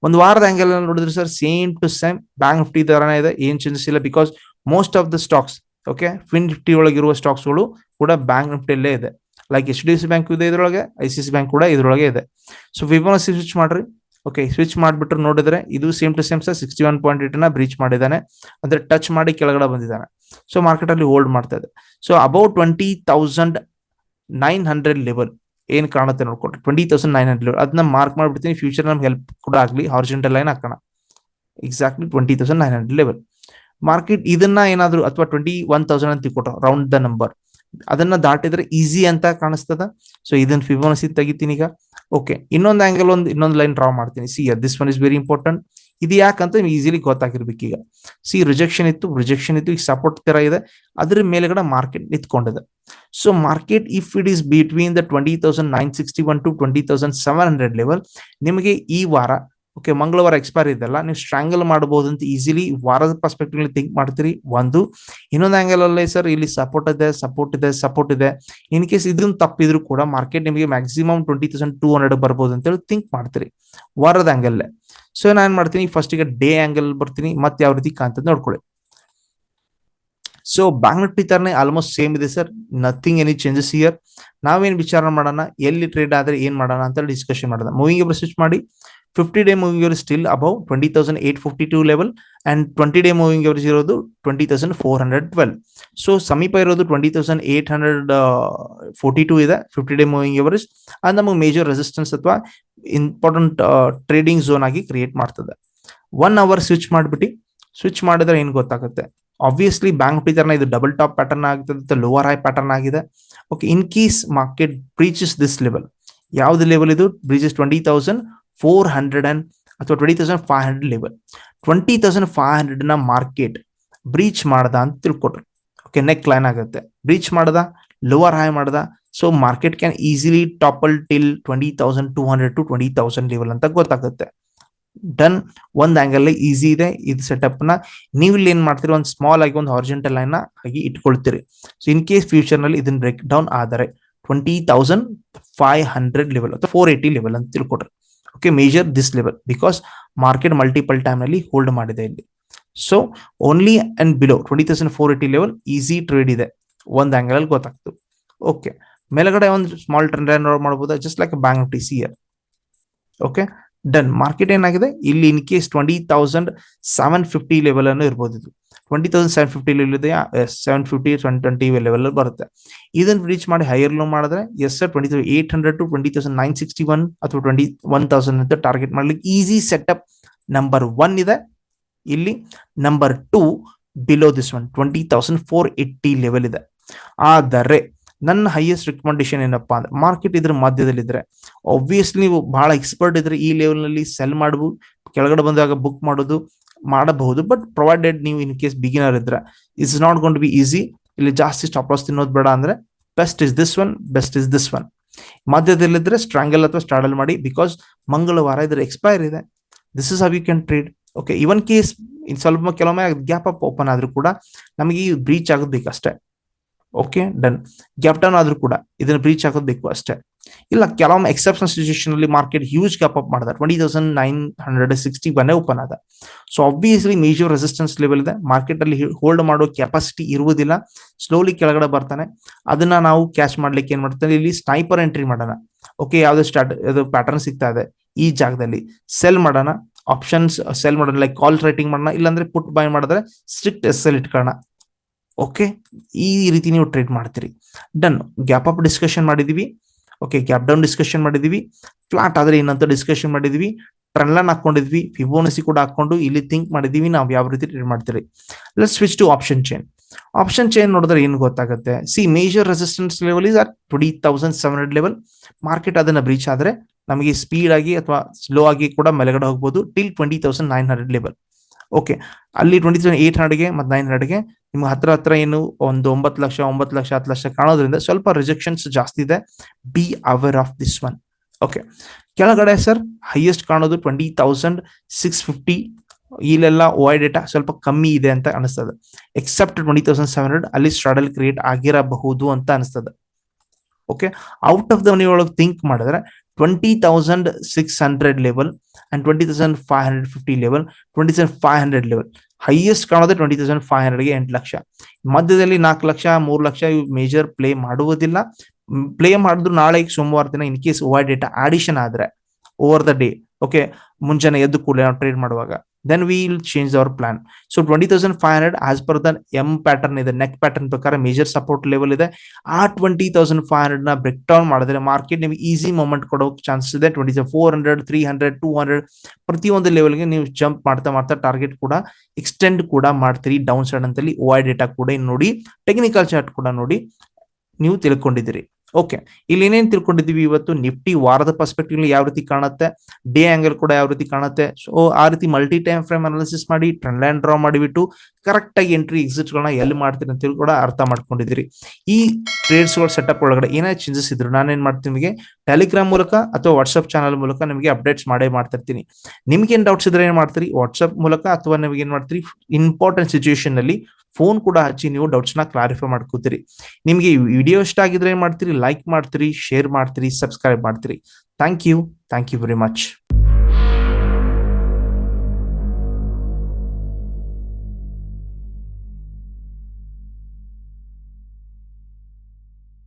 ಒಂದು ವಾರದ ಆಂಗಲ್ ನೋಡಿದ್ರೆ sir same to same bank Nifty ತರನೇ ಇದೆ, ಏನ್ ಚೇಂಜಸ್ ಇಲ್ಲ because most of the stocks okay Fin Nifty ಒಳಗಿರುವ ಸ್ಟಾಕ್ಸ್ಗಳು ಕೂಡ ಬ್ಯಾಂಕ್ ನಿಫ್ಟಿಯಲ್ಲೇ ಇದೆ. Like H D F bank ಇದೆ ಇದ್ರೊಳಗೆ ಐ ಸಿ ಸಿ ಬ್ಯಾಂಕ್ ಕೂಡ ಇದ್ರೊಳಗೆ ಇದೆ. ಸೊ ಫಿಬೋನಸಿ ಸ್ವಿಚ್ ಮಾಡ್ರಿ. ಓಕೆ ಸ್ವಿಚ್ ಮಾಡಿಬಿಟ್ರೆ ನೋಡಿದ್ರೆ ಇದು same to same sir sixty one point ಏಟ್ನ breach ಮಾಡಿದ್ದಾನೆ. ಅಂದ್ರೆ ಟಚ್ ಮಾಡಿ ಕೆಳಗಡೆ ಬಂದಿದ್ದಾನೆ. ಸೊ ಮಾರ್ಕೆಟ್ ಅಲ್ಲಿ ಹೋಲ್ಡ್ ಮಾಡ್ತಾ ಇದೆ. So about twenty thousand nine hundred level ಏನ್ ಕಾಣುತ್ತೆ ನೋಡ್ಕೊಂಡ್ರೆ? ಟ್ವೆಂಟಿ ತೌಸಂಡ್ ನೈನ್ ಹಂಡ್ರೆಡ್ ಅದನ್ನ ಮಾರ್ಕ್ ಮಾಡ್ಬಿಡ್ತೀನಿ ಫ್ಯೂಚರ್ ನಮ್ಗೆ ಹೆಲ್ಪ್ ಕೂಡ ಆಗಲಿ ಹಾರ್ಜೆಂಟಲ್ ಲೈನ್ ಹಾಕೋಣ. Exactly twenty thousand nine hundred level market ಇದನ್ನ ಏನಾದ್ರು ಅಥವಾ ಟ್ವೆಂಟಿ ಒನ್ ತೌಸಂಡ್ ಅಂತ ತಿಳ್ಕೊಟ್ರು ರೌಂಡ್ ದ ನಂಬರ್ ಅದನ್ನ ದಾಟಿದ್ರೆ ಈಸಿ ಅಂತ ಕಾಣಿಸ್ತದ. ಸೊ ಇದನ್ನ ಫಿಬೋನಸಿ ತೆಗಿತೀನಿ ಈಗ. ಓಕೆ ಇನ್ನೊಂದು ಆಂಗಲ್ ಒಂದು, ಇನ್ನೊಂದು ಲೈನ್ ಡ್ರಾ ಮಾಡ್ತೀನಿ. See this one is very important ಇದು ಯಾಕಂತ ಈಸಿಲಿ ಗೊತ್ತಾಗಿರ್ಬೇಕು ಈಗ. ಸಿ ರಿಜೆಕ್ಷನ್ ಇತ್ತು ರಿಜೆಕ್ಷನ್ ಇತ್ತು ಈಗ ಸಪೋರ್ಟ್ ತರ ಇದೆ. ಅದ್ರ ಮೇಲ್ಗಡೆ market ನಿಂತ್ಕೊಂಡಿದೆ. So market if it is between the twenty thousand nine sixty one to twenty thousand seven hundred level ನಿಮಗೆ ಈ ವಾರ ಓಕೆ ಮಂಗಳವಾರ ಎಕ್ಸ್ಪೈರ್ ಇದೆಲ್ಲ ನೀವು ಸ್ಟ್ರಾಂಗಲ್ ಮಾಡಬಹುದು ಅಂತ ಈಸಿಲಿ ವಾರದ ಪರ್ಸ್ಪೆಕ್ಟಿವ್ ಥಿಂಕ್ ಮಾಡ್ತೀರಿ. ಒಂದು, ಇನ್ನೊಂದು ಆಂಗಲ್ ಅಲ್ಲೇ ಸರ್ ಇಲ್ಲಿ ಸಪೋರ್ಟ್ ಇದೆ ಸಪೋರ್ಟ್ ಇದೆ ಸಪೋರ್ಟ್ ಇದೆ. ಇನ್ ಕೇಸ್ ಇದನ್ನ ತಪ್ಪಿದ್ರು ಕೂಡ ಮಾರ್ಕೆಟ್ ನಿಮಗೆ maximum twenty thousand two hundred ಬರ್ಬೋದು ಅಂತ ಹೇಳಿ ಥಿಂಕ್ ಮಾಡ್ತೀರಿ. ವಾರದ ಆಂಗಲ್ ಸೊ ನಾನು ಮಾಡ್ತೀನಿ? ಫಸ್ಟ್ ಈಗ ಡೇ ಆಂಗಲ್ ಬರ್ತೀನಿ, ಮತ್ತೆ ಯಾವ ರೀತಿ ಕಾಣ್ತದೆ ನೋಡ್ಕೊಳ್ಳಿ. So bank Nifty almost same ಇದೆ sir nothing any changes here ನಾವೇನ್ ವಿಚಾರ ಮಾಡೋಣ? ಎಲ್ಲಿ ಟ್ರೇಡ್ ಆದ್ರೆ ಏನ್ ಮಾಡೋಣ ಅಂತ ಡಿಸ್ಕಷನ್ ಮಾಡೋಣ. ಮೂವಿಂಗ್ ಸ್ವಿಚ್ ಮಾಡಿ. Fifty day moving average still above twenty thousand eight fifty two level and twenty day moving averages ಇರೋದು twenty thousand four hundred twelve so ಸಮೀಪ ಇರೋದು twenty thousand eight hundred forty two ಇದೆ fifty day moving averages ಅದು ನಮಗೆ major resistance ಅಥವಾ important trading zone ಆಗಿ create ಮಾಡ್ತದೆ. One hour switch ಮಾಡಿಬಿಟ್ಟು ಸ್ವಿಚ್ ಮಾಡಿದ್ರೆ ಏನು ಗೊತ್ತಾಗುತ್ತೆ? ಆಬ್ವಿಯಸ್ಲಿ ಬ್ಯಾಂಕ್ ನಿಫ್ಟಿ ಇದು ಡಬಲ್ ಟಾಪ್ ಪ್ಯಾಟರ್ನ್ ಆಗಿದೆ ಲೋವರ್ ಹೈ ಪ್ಯಾಟರ್ನ್ ಆಗಿದೆ. Okay in case market breaches this level ಯಾವ್ದು ಲೆವೆಲ್ ಇದು? Breaches twenty thousand four hundred and ಅಥವಾ twenty thousand five hundred level twenty thousand five ಹಂಡ್ರೆಡ್ನ market breach ಮಾಡ್ದ ಅಂತ ತಿಳ್ಕೊಟ್ರು. Okay neck line ಆಗುತ್ತೆ. Breach ಮಾಡ್ದ lower high ಮಾಡ್ದ. So market can easily topple till twenty thousand two hundred to twenty thousand level ಅಂತ ಗೊತ್ತಾಗುತ್ತೆ. Done ಒಂದ್ angle easy ಇದೆ. ಇದು ಸೆಟಪ್ನ. ನೀವು ಇಲ್ಲಿ ಏನ್ ಮಾಡ್ತೀರಿ? ಒಂದು ಸ್ಮಾಲ್ ಆಗಿ ಒಂದು ಹಾರ್ಜೆಂಟಲ್ ಲೈನ್ ಆಗಿ ಇಟ್ಕೊಳ್ತೀರಿ. ಸೊ ಇನ್ ಕೇಸ್ ಫ್ಯೂಚರ್ನಲ್ಲಿ ಇದನ್ನ ಬ್ರೇಕ್ ಡೌನ್ ಆದರೆ twenty thousand five hundred level ಅಥವಾ ಫೋರ್ ಏಯ್ಟಿ ಲೆವೆಲ್ ಅಂತ ತಿಳ್ಕೊಟ್ರಿ. Okay major this level because market multiple ಟೈಮ್ನಲ್ಲಿ ಹೋಲ್ಡ್ ಮಾಡಿದೆ ಇಲ್ಲಿ. So only and below twenty thousand four eighty level easy trade ಇದೆ. ಒಂದು ಆಂಗಲ್ ಅಲ್ಲಿ ಗೊತ್ತಾಗ್ತು. ಓಕೆ ಮೇಲ್ಗಡೆ ಒಂದು ಸ್ಮಾಲ್ ಟ್ರೆಂಡ್ ಲೈನ್ ಮಾಡಬಹುದು just like bank Nifty see okay done market ಏನಾಗಿದೆ? ಇಲ್ಲಿ in case twenty thousand seven fifty level ಅನ್ನು ಇರ್ಬೋದು ಇದು. ಟ್ವೆಂಟಿ ತೌಸಂಡ್ ಸೆವೆನ್ ಫಿಫ್ಟಿ ಇಲ್ಲಿದೆ yes seven fifty twenty twenty level ಬರುತ್ತೆ. ಇದನ್ನು ರೀಚ್ ಮಾಡಿ ಹೈಯರ್ ಲೋ ಮಾಡಿದ್ರೆ yes sir twenty thousand eight hundred to twenty thousand nine sixty one ಅಥವಾ twenty one thousand ಅಂತ ಟಾರ್ಗೆಟ್ ಮಾಡ್ಲಿಕ್ಕೆ ಈಸಿ ಸೆಟಪ್ ನಂಬರ್ ಒನ್ ಇದೆ. ಇಲ್ಲಿ number two below this one twenty thousand four eighty level ಇದೆ. ಆದರೆ, ನನ್ನ highest recommendation ಏನಪ್ಪಾ ಅಂದ್ರೆ ಮಾರ್ಕೆಟ್ ಇದ್ರ ಮಧ್ಯದಲ್ಲಿದ್ರೆ ಆಬ್ವಿಯಸ್ಲಿ ನೀವು ಬಹಳ ಎಕ್ಸ್ಪರ್ಟ್ ಇದ್ರೆ ಈ ಲೆವೆಲ್ನಲ್ಲಿ ಸೆಲ್ ಮಾಡಬಹುದು ಕೆಳಗಡೆ ಬಂದಾಗ ಬುಕ್ ಮಾಡೋದು ಮಾಡಬಹುದು ಬಟ್ ಪ್ರೊವೈಡೆಡ್ ನೀವು ಇನ್ ಕೇಸ್ ಬಿಗಿನರ್ ಇದ್ರೆ it's not going to be easy ಇಲ್ಲಿ ಜಾಸ್ತಿ ಸ್ಟಾಪ್ ಲಾಸ್ ತಿನ್ನೋದು ಬೇಡ ಅಂದ್ರೆ best is this one best is this one ಮಧ್ಯದಲ್ಲಿದ್ರೆ strangle ಅಥವಾ ಸ್ಟ್ರಾಡಲ್ ಮಾಡಿ ಬಿಕಾಸ್ ಮಂಗಳವಾರ ಇದ್ರ ಎಕ್ಸ್ಪೈರ್ ಇದೆ. This is how you can trade okay even case in ಸ್ವಲ್ಪ ಕೆಲವೊಮ್ಮೆ ಗ್ಯಾಪ್ ಅಪ್ ಓಪನ್ ಆದ್ರೂ ಕೂಡ, ನಮಗೆ ಈ ಬ್ರೀಚ್ ಆಗೋದು ಬೇಕಷ್ಟೇ. ಓಕೆ ಡನ್ ಗ್ಯಾಪ್ ಡೌನ್ ಆದ್ರೂ ಕೂಡ ಇದನ್ನ ಬ್ರೀಚ್ ಆಗೋದು ಬೇಕು ಅಷ್ಟೇ. ಇಲ್ಲ, ಕೆಲವೊಮ್ಮೆ ಎಕ್ಸೆಪ್ಷನ್ ಸಿಚುಯೇಷನ್ ಅಲ್ಲಿ ಮಾರ್ಕೆಟ್ ಹ್ಯೂಜ್ ಗ್ಯಾಪ್ ಅಪ್ ಮಾಡಿದೆ. Twenty thousand nine hundred sixty ಬಂದೇ ಓಪನ್ ಆದ. So obviously major resistance level ಇದೆ. ಮಾರ್ಕೆಟ್ ಅಲ್ಲಿ ಹೋಲ್ಡ್ ಮಾಡೋ ಕೆಪಾಸಿಟಿ ಇರುವುದಿಲ್ಲ. ಸ್ಲೋಲಿ ಕೆಳಗಡೆ ಬರ್ತಾನೆ. ಅದನ್ನ ನಾವು ಕ್ಯಾಶ್ ಮಾಡ್ಲಿಕ್ಕೆ ಏನ್ ಮಾಡ್ತಾರೆ ಇಲ್ಲಿ ಸ್ನೈಪರ್ ಎಂಟ್ರಿ ಮಾಡೋಣ. ಓಕೆ ಯಾವ್ದು ಸ್ಟಾರ್ಟ್ ಅದು ಪ್ಯಾಟರ್ನ್ ಸಿಗ್ತಾ ಇದೆ ಈ ಜಾಗದಲ್ಲಿ. ಸೆಲ್ ಮಾಡೋಣ. ಆಪ್ಷನ್ಸ್ ಸೆಲ್ ಮಾಡೋಣ. ಲೈಕ್ ಕಾಲ್ ರೈಟಿಂಗ್ ಮಾಡೋಣ. ಇಲ್ಲಾಂದ್ರೆ ಪುಟ್ ಬೈ ಮಾಡಿದ್ರೆ ಸ್ಟ್ರಿಕ್ಟ್ ಎಸ್ ಎಲ್ ಇಟ್ಕೊಳ್ಳೋಣ. ಓಕೆ ಈ ರೀತಿ ನೀವು ಟ್ರೇಡ್ ಮಾಡ್ತೀರಿ. ಡನ್ ಗ್ಯಾಪ್ ಅಪ್ ಡಿಸ್ಕಷನ್ ಮಾಡಿದೀವಿ. ಓಕೆ ಗ್ಯಾಪ್ ಡೌನ್ ಡಿಸ್ಕಷನ್ ಮಾಡಿದೀವಿ. ಫ್ಲಾಟ್ ಆದ್ರೆ ಏನಂತ ಡಿಸ್ಕಷನ್ ಮಾಡಿದೀವಿ. Train line ಹಾಕೊಂಡಿದ್ವಿ. ಫಿಬೋನಸಿ ಕೂಡ ಹಾಕೊಂಡು ಇಲ್ಲಿ ಥಿಂಕ್ ಮಾಡಿದೀವಿ. ನಾವು ಯಾವ ರೀತಿ ಟ್ರೇಡ್ ಮಾಡ್ತೀರಿ? Let switch to option chain option chain ನೋಡಿದ್ರೆ ಏನು ಗೊತ್ತಾಗುತ್ತೆ? See major resistance level is are twenty thousand seven hundred level market ಅದನ್ನ ಬ್ರೀಚ್ ಆದ್ರೆ ನಮಗೆ ಸ್ಪೀಡ್ ಆಗಿ ಅಥವಾ ಸ್ಲೋ ಆಗಿ ಕೂಡ ಮೇಲ್ಗಡೆ ಹೋಗ್ಬೋದು. Till twenty thousand nine hundred level okay ಅಲ್ಲಿ ಟ್ವೆಂಟಿ ತೌಸಂಡ್ ಏಟ್ ಹಂಡ್ರೆಡ್ಗೆ ಮತ್ತು ನೈನ್ ಹಂಡ್ರೆಡ್ಗೆ ನಿಮ್ಗೆ ಹತ್ರ ಹತ್ರ ಏನು ಒಂದು ಒಂಬತ್ತು ಲಕ್ಷ ಒಂಬತ್ತು ಲಕ್ಷ, ಹತ್ತು ಲಕ್ಷ ಕಾಣೋದ್ರಿಂದ ಸ್ವಲ್ಪ ರಿಜೆಕ್ಷನ್ಸ್ ಜಾಸ್ತಿ ಇದೆ. Be aware of this one okay ಕೆಳಗಡೆ ಸರ್ ಹೈಯೆಸ್ಟ್ ಕಾಣೋದು ಟ್ವೆಂಟಿ ತೌಸಂಡ್ ಸಿಕ್ಸ್ ಫಿಫ್ಟಿ ಇಲ್ಲೆಲ್ಲ ವೈ ಡೇಟಾ ಸ್ವಲ್ಪ ಕಮ್ಮಿ ಇದೆ ಅಂತ ಅನಿಸ್ತದೆ. Except twenty thousand seven hundred ಅಲ್ಲಿ ಸ್ಟ್ರಾಡಲ್ ಕ್ರಿಯೇಟ್ ಆಗಿರಬಹುದು ಅಂತ ಅನಿಸ್ತದೆ. Okay out of the money ಒಳಗೆ ಥಿಂಕ್ ಮಾಡಿದ್ರೆ twenty thousand six hundred level and twenty thousand five hundred fifty level twenty thousand five hundred level highest ಕಾಣೋದೇ twenty thousand five ಹಂಡ್ರೆಡ್ಗೆ ಎಂಟು ಲಕ್ಷ. ಮಧ್ಯದಲ್ಲಿ ನಾಲ್ಕು ಲಕ್ಷ, ಮೂರು ಲಕ್ಷ ಇವು ಮೇಜರ್ ಪ್ಲೇ ಮಾಡುವುದಿಲ್ಲ. ಪ್ಲೇ ಮಾಡಿದ್ರು ನಾಳೆ ಸೋಮವಾರ ದಿನ in case over data addition ಆದ್ರೆ ಓವರ್ ದ ಡೇ ಓಕೆ ಮುಂಜಾನೆ ಎದ್ದು ಕೂಡ ಟ್ರೇಡ್ ಮಾಡುವಾಗ. Then will change our plan so twenty thousand five hundred as per the M pattern ಇದೆ ನೆಕ್ ಪ್ಯಾಟರ್ನ್ ಪ್ರಕಾರ ಮೇಜರ್ ಸಪೋರ್ಟ್ ಲೆವೆಲ್ ಇದೆ ಆ ಟ್ವೆಂಟಿ ತೌಸಂಡ್ ಫೈವ್ ಹಂಡ್ರೆಡ್ನ ಬ್ರೇಕ್ ಡೌನ್ ಮಾಡಿದ್ರೆ ಮಾರ್ಕೆಟ್ ನಿಮ್ಗೆ ಈಸಿ ಮೂಮೆಂಟ್ ಕೊಡೋಕೆ ಚಾನ್ಸಸ್ ಇದೆ. Twenty four hundred three hundred two hundred ಪ್ರತಿಯೊಂದು ಲೆವೆಲ್ಗೆ ನೀವು ಜಂಪ್ ಮಾಡ್ತಾ ಮಾಡ್ತಾ ಟಾರ್ಗೆಟ್ ಕೂಡ ಎಕ್ಸ್ಟೆಂಡ್ ಕೂಡ ಮಾಡ್ತೀರಿ. ಡೌನ್ ಸೈಡ್ ಅಂತಲ್ಲಿ ಓ ಡೇಟಾ ಕೂಡ ನೋಡಿ ಟೆಕ್ನಿಕಲ್ ಚಾರ್ಟ್ ಕೂಡ ನೋಡಿ ನೀವು ತಿಳ್ಕೊಂಡಿದ್ದೀರಿ. ಓಕೆ ಇಲ್ಲಿ ಏನೇನ್ ತಿಳ್ಕೊಂಡಿದ್ದೀವಿ ಇವತ್ತು? ನಿಫ್ಟಿ ವಾರದ ಪರ್ಸ್ಪೆಕ್ಟಿವ್ ಯಾವ ರೀತಿ ಕಾಣುತ್ತೆ? ಡೇ ಆಂಗಲ್ ಕೂಡ ಯಾವ ರೀತಿ ಕಾಣುತ್ತೆ? ಸೊ ಆ ರೀತಿ ಮಲ್ಟಿ ಟೈಮ್ ಫ್ರೇಮ್ ಅನಾಲಿಸಿಸ್ ಮಾಡಿ ಟ್ರೆಂಡ್ ಲೈನ್ ಡ್ರಾ ಮಾಡಿಬಿಟ್ಟು ಕರೆಕ್ಟ್ ಆಗಿ ಎಂಟ್ರಿ ಎಕ್ಸಿಟ್ ಗಳನ್ನ ಎಲ್ಲಿ ಮಾಡ್ತೀನಿ ಅಂತ ಕೂಡ ಅರ್ಥ ಮಾಡ್ಕೊಂಡಿದ್ದೀರಿ. ಈ ಟ್ರೇಡ್ಸ್ಗಳ ಸೆಟಪ್ ಒಳಗಡೆ ಏನೇ ಚೇಂಜಸ್ ಇದ್ರು ನಾನೇನ್ ಮಾಡ್ತೀನಿ ನಿಮಗೆ? ಟೆಲಿಗ್ರಾಮ್ ಮೂಲಕ ಅಥವಾ ವಾಟ್ಸ್ಆಪ್ ಚಾನಲ್ ಮೂಲಕ ನಿಮಗೆ ಅಪ್ಡೇಟ್ಸ್ ಮಾಡೇ ಮಾಡ್ತಿರ್ತೀನಿ. ನಿಮ್ಗೆ ಏನ್ ಡೌಟ್ಸ್ ಇದ್ರೆ ಏನ್ ಮಾಡ್ತೀರಿ? ವಾಟ್ಸ್ಆಪ್ ಮೂಲಕ ಅಥವಾ ನಿಮಗೆ ಏನ್ ಮಾಡ್ತೀರಿ? ಇಂಪಾರ್ಟೆಂಟ್ ಸಿಚುಯೇಷನ್ ಅಲ್ಲಿ ಫೋನ್ ಕೂಡ ಹಚ್ಚಿ ನೀವು ಡೌಟ್ಸ್ನ ಕ್ಲಾರಿಫೈ ಮಾಡ್ಕೋತೀರಿ. ನಿಮಗೆ ವಿಡಿಯೋ ಇಷ್ಟ ಆಗಿದ್ರೆ ಏನ್ ಮಾಡ್ತೀರಿ? ಲೈಕ್ ಮಾಡ್ತೀರಿ ಶೇರ್ ಮಾಡ್ತೀರಿ ಸಬ್ಸ್ಕ್ರೈಬ್ ಮಾಡ್ತೀರಿ. Thank you thank you very much